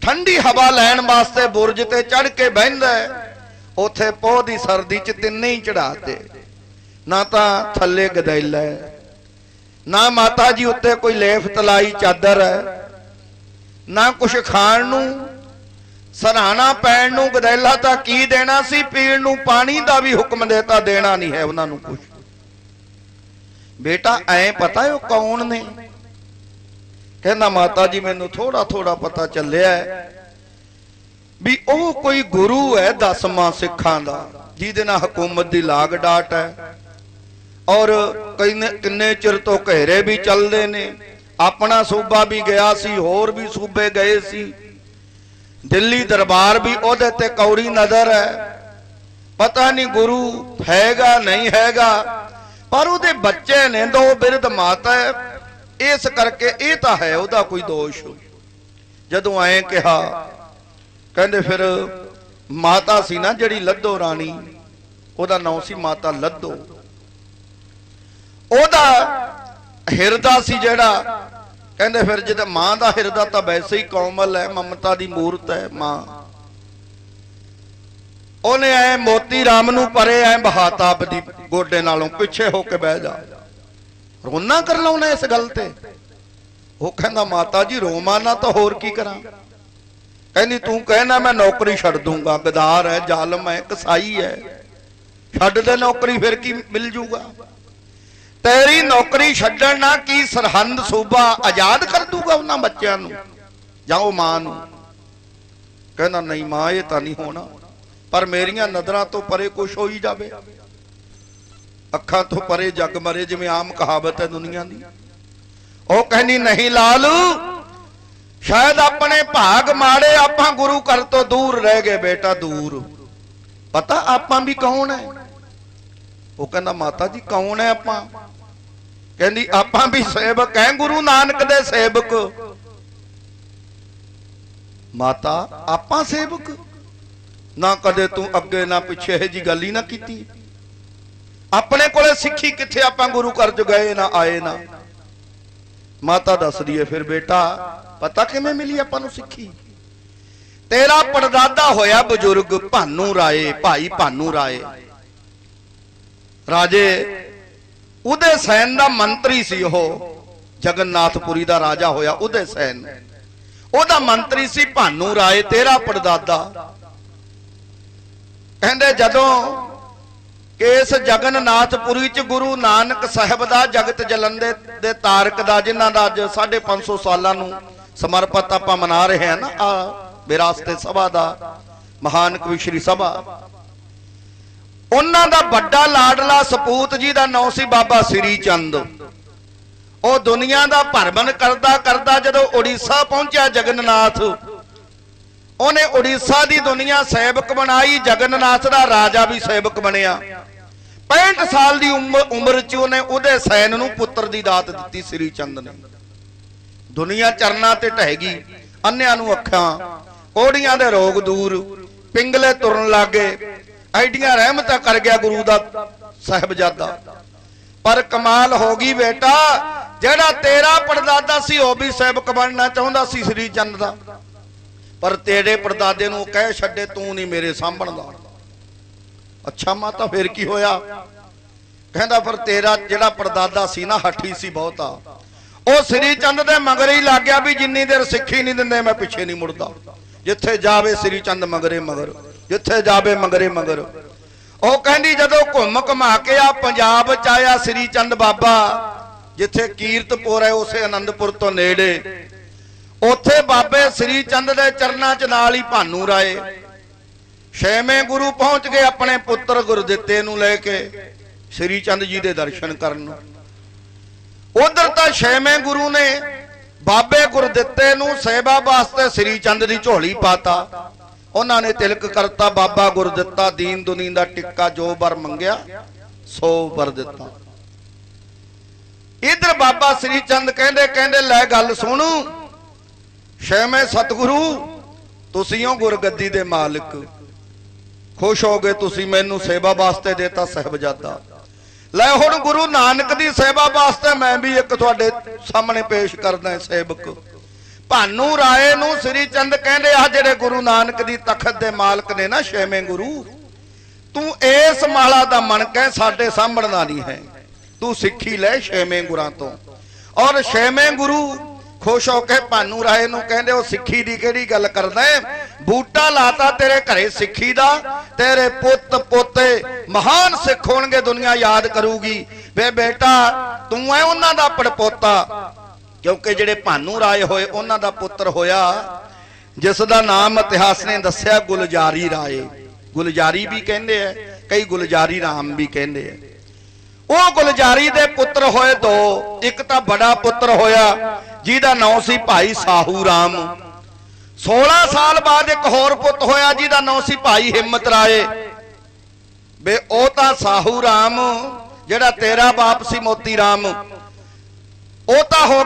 S1: ਠੰਡੀ ਹਵਾ ਲੈਣ ਵਾਸਤੇ ਬੁਰਜ ਤੇ ਚੜ ਕੇ ਬਹਿੰਦਾ ਹੈ, ਪੋਹ ਦੀ ਸਰਦੀ ਚ ਤਿੰਨੇ ਹੀ ਚੜਾਤੇ ਨਾ ਤਾਂ ਥੱਲੇ ਗਦੈਲਾ ਨਾ ਮਾਤਾ ਜੀ ਉੱਤੇ ਕੋਈ ਲੇਫ ਤਲਾਈ ਚਾਦਰ ਹੈ ਨਾ ਕੁਛ ਖਾਣ ਨੂੰ ਸਰਾਣਾ ਪੈਣ ਨੂੰ ਗਦੈਲਾ ਤਾਂ ਕੀ ਦੇਣਾ ਸੀ ਪੀਣ ਨੂੰ ਪਾਣੀ ਦਾ ਵੀ ਹੁਕਮ ਦੇਤਾ ਦੇਣਾ ਨਹੀਂ ਹੈ ਉਹਨਾਂ ਨੂੰ ਕੁਛ। ਬੇਟਾ ਐ ਪਤਾ ਉਹ ਕੌਣ ਨੇ? ਕਹਿੰਦਾ ਮਾਤਾ ਜੀ, ਮੈਨੂੰ ਥੋੜਾ ਥੋੜਾ ਪਤਾ ਚੱਲਿਆ ਵੀ ਉਹ ਕੋਈ ਗੁਰੂ ਹੈ ਦਸਵਾਂ ਸਿੱਖਾਂ ਦਾ, ਜਿਹਦੇ ਨਾਲ ਹਕੂਮਤ ਦੀ ਲਾਗ ਡਾਟ ਹੈ। ਔਰ ਕਿੰਨੇ ਕਿੰਨੇ ਚਿਰ ਤੋਂ ਘੇਰੇ ਵੀ ਚੱਲਦੇ ਨੇ। ਆਪਣਾ ਸੂਬਾ ਵੀ ਗਿਆ ਸੀ, ਹੋਰ ਵੀ ਸੂਬੇ ਗਏ ਸੀ। ਦਿੱਲੀ ਦਰਬਾਰ ਵੀ ਉਹਦੇ ਤੇ ਕੌੜੀ ਨਜ਼ਰ ਹੈ। ਪਤਾ ਨਹੀਂ ਗੁਰੂ ਹੈਗਾ ਨਹੀਂ ਹੈਗਾ, ਪਰ ਉਹਦੇ ਬੱਚੇ ਨੇ ਦੋ ਬਿਰਧ ਮਾਤਾ ਹੈ। ਇਸ ਕਰਕੇ ਇਹ ਤਾਂ ਹੈ, ਉਹਦਾ ਕੋਈ ਦੋਸ਼। ਜਦੋਂ ਐਂ ਕਿਹਾ, ਕਹਿੰਦੇ ਫਿਰ ਮਾਤਾ ਸੀ ਨਾ ਜਿਹੜੀ ਲੱਦੋ ਰਾਣੀ, ਉਹਦਾ ਨਾਮ ਸੀ ਮਾਤਾ ਲੱਦੋ। ਉਹਦਾ ਹਿਰਦਾ ਸੀ ਜਿਹੜਾ, ਕਹਿੰਦੇ ਫਿਰ ਜਦ ਮਾਂ ਦਾ ਹਿਰਦਾ ਤਾਂ ਵੈਸੇ ਹੀ ਕੋਮਲ ਹੈ, ਮਮਤਾ ਦੀ ਮੂਰਤ ਹੈ ਮਾਂ। ਉਹਨੇ ਐ ਮੋਤੀ ਰਾਮ ਨੂੰ ਪਰੇ ਐ ਬਹਾਤਾ ਆਪਦੀ ਗੋਡੇ ਨਾਲੋਂ ਪਿੱਛੇ ਹੋ ਕੇ ਬਹਿ ਜਾ। ਰੋਣਾ ਕਰ ਲਾਉਣਾ ਇਸ ਗੱਲ ਤੇ। ਉਹ ਕਹਿੰਦਾ, ਮਾਤਾ ਜੀ ਰੋਮਾ ਤਾਂ ਹੋਰ ਕੀ ਕਰਾਂ? ਕਹਿੰਦੀ, ਤੂੰ ਕਹਿਣਾ, ਮੈਂ ਨੌਕਰੀ ਛੱਡ ਦੂੰਗਾ। ਗਦਾਰ ਹੈ, ਜ਼ਾਲਮ ਹੈ, ਕਸਾਈ ਹੈ। ਛੱਡ ਦੇ ਨੌਕਰੀ, ਫਿਰ ਕੀ ਮਿਲ ਜੂਗਾ? ਤੇਰੀ ਨੌਕਰੀ ਛੱਡਣ ਨਾਲ ਕੀ ਸਰਹੰਦ ਸੂਬਾ ਆਜ਼ਾਦ ਕਰ ਦੂਗਾ ਉਹਨਾਂ ਬੱਚਿਆਂ ਨੂੰ ਜਾਂ ਉਹ ਮਾਂ ਨੂੰ? ਕਹਿੰਦਾ, ਨਹੀਂ ਮਾਂ, ਇਹ ਤਾਂ ਨਹੀਂ ਹੋਣਾ। ਪਰ ਮੇਰੀਆਂ ਨਜ਼ਰਾਂ ਤੋਂ ਪਰੇ ਕੁਛ ਹੋਈ ਜਾਵੇ। ਅੱਖਾਂ ਤੋਂ ਪਰੇ ਜੱਗ ਮਰੇ ਜਿਵੇਂ ਆਮ ਕਹਾਵਤ ਹੈ ਦੁਨੀਆ ਦੀ। ਉਹ ਕਹਿੰਦੀ, ਨਹੀਂ ਲਾਲੂ, ਸ਼ਾਇਦ ਆਪਣੇ ਭਾਗ ਮਾੜੇ ਆਪਾਂ ਗੁਰੂ ਘਰ ਤੋਂ ਦੂਰ ਰਹਿ ਗਏ ਬੇਟਾ ਦੂਰ। ਪਤਾ ਆਪਾਂ ਵੀ ਕੌਣ ਹੈ? ਉਹ ਕਹਿੰਦਾ, ਮਾਤਾ ਜੀ, ਕੌਣ ਹੈ ਆਪਾਂ? ਕਹਿੰਦੀ, ਆਪਾਂ ਵੀ ਸੇਵਕ ਹੈ, ਗੁਰੂ ਨਾਨਕ ਦੇ ਸੇਵਕ। ਮਾਤਾ, ਆਪਾਂ ਸੇਵਕ। ਨਾ ਕਦੇ ਤੂੰ ਅੱਗੇ ਨਾ ਪਿੱਛੇ, ਇਹ ਜੀ ਗੱਲ ਹੀ ਨਾ ਕੀਤੀ। ਆਪਣੇ ਕੋਲੇ ਸਿੱਖੀ ਕਿੱਥੇ ਆਪਾਂ ਗੁਰੂ ਘਰ ਚ ਗਏ ਨਾ ਆਏ ਨਾ? ਮਾਤਾ ਦੱਸਦੀ ਏ ਫਿਰ ਬੇਟਾ, ਪਤਾ ਕਿਵੇਂ ਮਿਲੀ ਆਪਾਂ ਨੂੰ ਸਿੱਖੀ? ਤੇਰਾ ਪੜਦਾਦਾ ਹੋਇਆ ਬਜ਼ੁਰਗ, ਭਾਨੂ ਰਾਏ, ਭਾਈ ਭਾਨੂ ਰਾਏ। ਰਾਜੇ, ਉਹਦੇ ਸੈਨ ਦਾ ਮੰਤਰੀ ਸੀ ਉਹ, ਜਗਨਨਾਥਪੁਰੀ ਦਾ ਰਾਜਾ ਹੋਇਆ ਉਹਦੇ ਸੈਨ। ਉਹਦਾ ਮੰਤਰੀ ਸੀ ਭਾਨੂ ਰਾਏ, ਤੇਰਾ ਪੜਦਾਦਾ। ਕਹਿੰਦੇ ਜਦੋਂ ਕੇਸ ਜਗਨਨਾਥਪੁਰੀ ਚ ਗੁਰੂ ਨਾਨਕ ਸਾਹਿਬ ਦਾ ਜਗਤ ਜਲੰਦੇ ਦੇ ਤਾਰਕ ਦਾ, ਜਿਨ੍ਹਾਂ ਦਾ ਅੱਜ 550 ਸਾਲਾਂ ਨੂੰ ਸਮਰਪਿਤ ਆਪਾਂ ਮਨਾ ਰਹੇ ਹਾਂ ਨਾ, ਆ ਵਿਰਾਸਤੇ ਸਭਾ ਦਾ, ਮਹਾਨ ਕਵਿਸ਼ਰੀ ਸਭਾ। ਉਹਨਾਂ ਦਾ ਵੱਡਾ ਲਾਡਲਾ ਸਪੂਤ ਜੀ ਦਾ ਨਾਂ ਸੀ ਬਾਬਾ ਸ੍ਰੀ ਚੰਦ। ਉਹ ਦੁਨੀਆ ਦਾ ਭਰਮਣ ਕਰਦਾ ਕਰਦਾ ਜਦੋਂ ਉੜੀਸਾ ਪਹੁੰਚਿਆ ਜਗਨਨਾਥ ਉਹਨੇ ਉੜੀਸਾ ਦੀ ਦੁਨੀਆ ਸੇਵਕ ਬਣਾਈ, ਜਗਨਨਾਥ ਦਾ ਰਾਜਾ ਵੀ ਸੇਵਕ ਬਣਿਆ। 65 ਸਾਲ ਦੀ ਉਮਰ 'ਚ ਉਹਨੇ ਉਹਦੇ ਸੈਨ ਨੂੰ ਪੁੱਤਰ ਦੀ ਦਾਤ ਦਿੱਤੀ ਸ੍ਰੀ ਚੰਦ ਨੇ। ਦੁਨੀਆ ਚਰਨਾਂ ਤੇ ਢਹਿ ਅੰਨਿਆਂ ਨੂੰ ਅੱਖਾਂ ਕੋੜੀਆਂ ਦੇ ਰੋਗ ਦੂਰ, ਪਿੰਗਲੇ ਤੁਰਨ ਲੱਗੇ, ਐਡੀਆਂ ਰਹਿਮਤਾਂ ਕਰ ਗਿਆ ਗੁਰੂ ਦਾ ਸਾਹਿਬਜ਼ਾਦਾ। ਪਰ ਕਮਾਲ ਹੋ ਗਈ ਬੇਟਾ, ਜਿਹੜਾ ਤੇਰਾ ਪੜਦਾਦਾ ਸੀ, ਉਹ ਵੀ ਸੇਵਕ ਬਣਨਾ ਚਾਹੁੰਦਾ ਸੀ ਸ੍ਰੀ ਚੰਦ ਦਾ। ਪਰ ਤੇਰੇ ਪੜਦਾਦੇ ਨੂੰ ਕਹਿ ਛੱਡੇ, ਤੂੰ ਨਹੀਂ ਮੇਰੇ ਸਾਂਭਣ ਦਾ ਅੱਛਾ ਮਾਤਾ, ਫਿਰ ਕੀ ਹੋਇਆ? ਕਹਿੰਦਾ, ਫਿਰ ਤੇਰਾ ਜਿਹੜਾ ਪੜਦਾਦਾ ਸੀ ਨਾ, ਹੱਠੀ ਸੀ ਬਹੁਤਾ। ਉਹ ਸ੍ਰੀ ਚੰਦ ਦੇ ਮਗਰ ਹੀ ਲੱਗ ਗਿਆ ਵੀ ਜਿੰਨੀ ਦੇਰ ਸਿੱਖੀ ਨਹੀਂ ਦਿੰਦੇ, ਮੈਂ ਪਿੱਛੇ ਨਹੀਂ ਮੁੜਦਾ। ਜਿੱਥੇ ਜਾਵੇ ਸ੍ਰੀ ਚੰਦ ਮਗਰੇ ਮਗਰ, ਜਿੱਥੇ ਜਾਵੇ ਮਗਰੇ ਮਗਰ। ਉਹ ਕਹਿੰਦੀ, ਜਦੋਂ ਘੁੰਮ ਘਮਾ ਕੇ ਆ ਪੰਜਾਬ ਚ ਆਇਆ ਸ੍ਰੀ ਚੰਦ ਬਾਬਾ, ਜਿੱਥੇ ਕੀਰਤਪੁਰ ਹੈ, ਉਸੇ ਆਨੰਦਪੁਰ ਤੋਂ ਨੇੜੇ। ਉੱਥੇ ਬਾਬੇ ਸ੍ਰੀ ਚੰਦ ਦੇ ਚਰਨਾਂ 'ਚ ਨਾਲ ਹੀ ਭਾਨੂ ਰਾਏ। ਛੇਵੇਂ ਗੁਰੂ ਪਹੁੰਚ ਗਏ ਆਪਣੇ ਪੁੱਤਰ ਗੁਰਦਿੱਤੇ ਨੂੰ ਲੈ ਕੇ ਸ੍ਰੀ ਚੰਦ ਜੀ ਦੇ ਦਰਸ਼ਨ ਕਰਨ ਉਧਰ ਤਾਂ ਛੇਵੇਂ ਗੁਰੂ ਨੇ ਬਾਬੇ ਗੁਰਦਿੱਤੇ ਨੂੰ ਸੇਵਾ ਵਾਸਤੇ ਸ੍ਰੀ ਚੰਦ ਦੀ ਝੋਲੀ ਪਾਤਾ। ਉਹਨਾਂ ਨੇ ਤਿਲਕ ਕਰਤਾ, ਬਾਬਾ ਗੁਰਦਿੱਤਾ ਦੀਨ ਦੁਨੀ ਦਾ ਟਿੱਕਾ ਜੋ ਬਰ ਮੰਗਿਆ, ਸੋ ਬਰ ਦਿੱਤਾ। ਇਧਰ ਬਾਬਾ ਸ੍ਰੀ ਚੰਦ ਕਹਿੰਦੇ ਕਹਿੰਦੇ, ਲੈ ਗੱਲ ਸੁਣੂ। ਛੇਵੇਂ ਸਤਿਗੁਰੂ ਤੁਸੀਂ ਹੋ ਗੁਰਗੱਦੀ ਦੇ ਮਾਲਕ। ਖੁਸ਼ ਹੋ ਗਏ ਤੁਸੀਂ ਮੈਨੂੰ ਸੇਵਾ ਵਾਸਤੇ ਦੇਤਾ ਸਹਿਬਜ਼ਾਦਾ। ਲੈ ਹੁਣ ਗੁਰੂ ਨਾਨਕ ਦੀ ਸੇਵਾ ਵਾਸਤੇ ਮੈਂ ਵੀ ਇੱਕ ਤੁਹਾਡੇ ਸਾਹਮਣੇ ਪੇਸ਼ ਕਰਦਾ ਸੇਵਕ। ਭਾਨੂ ਰਾਏ ਨੂੰ ਸ੍ਰੀ ਚੰਦ ਕਹਿੰਦੇ ਆ, ਜਿਹੜੇ ਗੁਰੂ ਨਾਨਕ ਦੀ ਤਖਤ ਦੇ ਮਾਲਕ ਨੇ ਨਾ, ਛੇਵੇਂ ਗੁਰੂ। ਤੂੰ ਇਸ ਮਾਲਾ ਦਾ ਮਨ ਕਹਿ ਸਾਡੇ ਸਾਂਭਣਦਾ ਨਹੀਂ ਹੈ। ਤੂੰ ਸਿੱਖੀ ਲੈ ਛੇਵੇਂ ਗੁਰਾਂ ਤੋਂ। ਔਰ ਛੇਵੇਂ ਗੁਰੂ ਖੁਸ਼ ਹੋ ਕੇ ਭਾਨੂ ਰਾਏ ਨੂੰ ਕਹਿੰਦੇ, ਉਹ ਸਿੱਖੀ ਦੀ ਕਿਹੜੀ ਗੱਲ ਕਰਦਾ ਹੈ ਬੂਟਾ ਲਾਤਾ ਤੇਰੇ ਘਰੇ ਸਿੱਖੀ ਦਾ, ਤੇਰੇ ਪੁੱਤ ਪੋਤੇ ਮਹਾਨ ਸਿੱਖ ਹੋਣਗੇ, ਦੁਨੀਆ ਯਾਦ ਕਰੂਗੀ। ਵੇ ਬੇਟਾ, ਤੂੰ ਐ ਉਹਨਾਂ ਦਾ ਪੜਪੋਤਾ। ਕਿਉਂਕਿ ਜਿਹੜੇ ਭਾਨੂ ਰਾਏ ਹੋਏ, ਉਹਨਾਂ ਦਾ ਪੁੱਤਰ ਹੋਇਆ, ਜਿਸ ਦਾ ਨਾਮ ਇਤਿਹਾਸ ਨੇ ਦੱਸਿਆ, ਗੁਲਜਾਰੀ ਰਾਏ। ਗੁਲਜਾਰੀ ਵੀ ਕਹਿੰਦੇ ਆ, ਕਈ ਗੁਲਜਾਰੀ ਰਾਮ ਵੀ ਕਹਿੰਦੇ ਆ। ਉਹ ਗੁਲਜਾਰੀ ਦੇ ਪੁੱਤਰ ਹੋਏ ਦੋ, ਇੱਕ ਤਾਂ ਬੜਾ ਪੁੱਤਰ ਹੋਇਆ, ਜਿਹਦਾ ਨਾਂ ਸੀ ਭਾਈ ਸਾਹੂ ਰਾਮ। 16 ਸਾਲ ਬਾਅਦ ਇੱਕ ਹੋਰ ਪੁੱਤ ਹੋਇਆ, ਜਿਹਦਾ ਨਾਂ ਸੀ ਭਾਈ ਹਿੰਮਤ ਰਾਏ। ਵੇ ਉਹ ਤਾਂ ਸਾਹੂ ਰਾਮ, ਜਿਹੜਾ ਤੇਰਾ ਬਾਪ ਸੀ ਮੋਤੀ ਰਾਮ। ਉਹ ਤਾਂ ਹੋ ਗਿਆ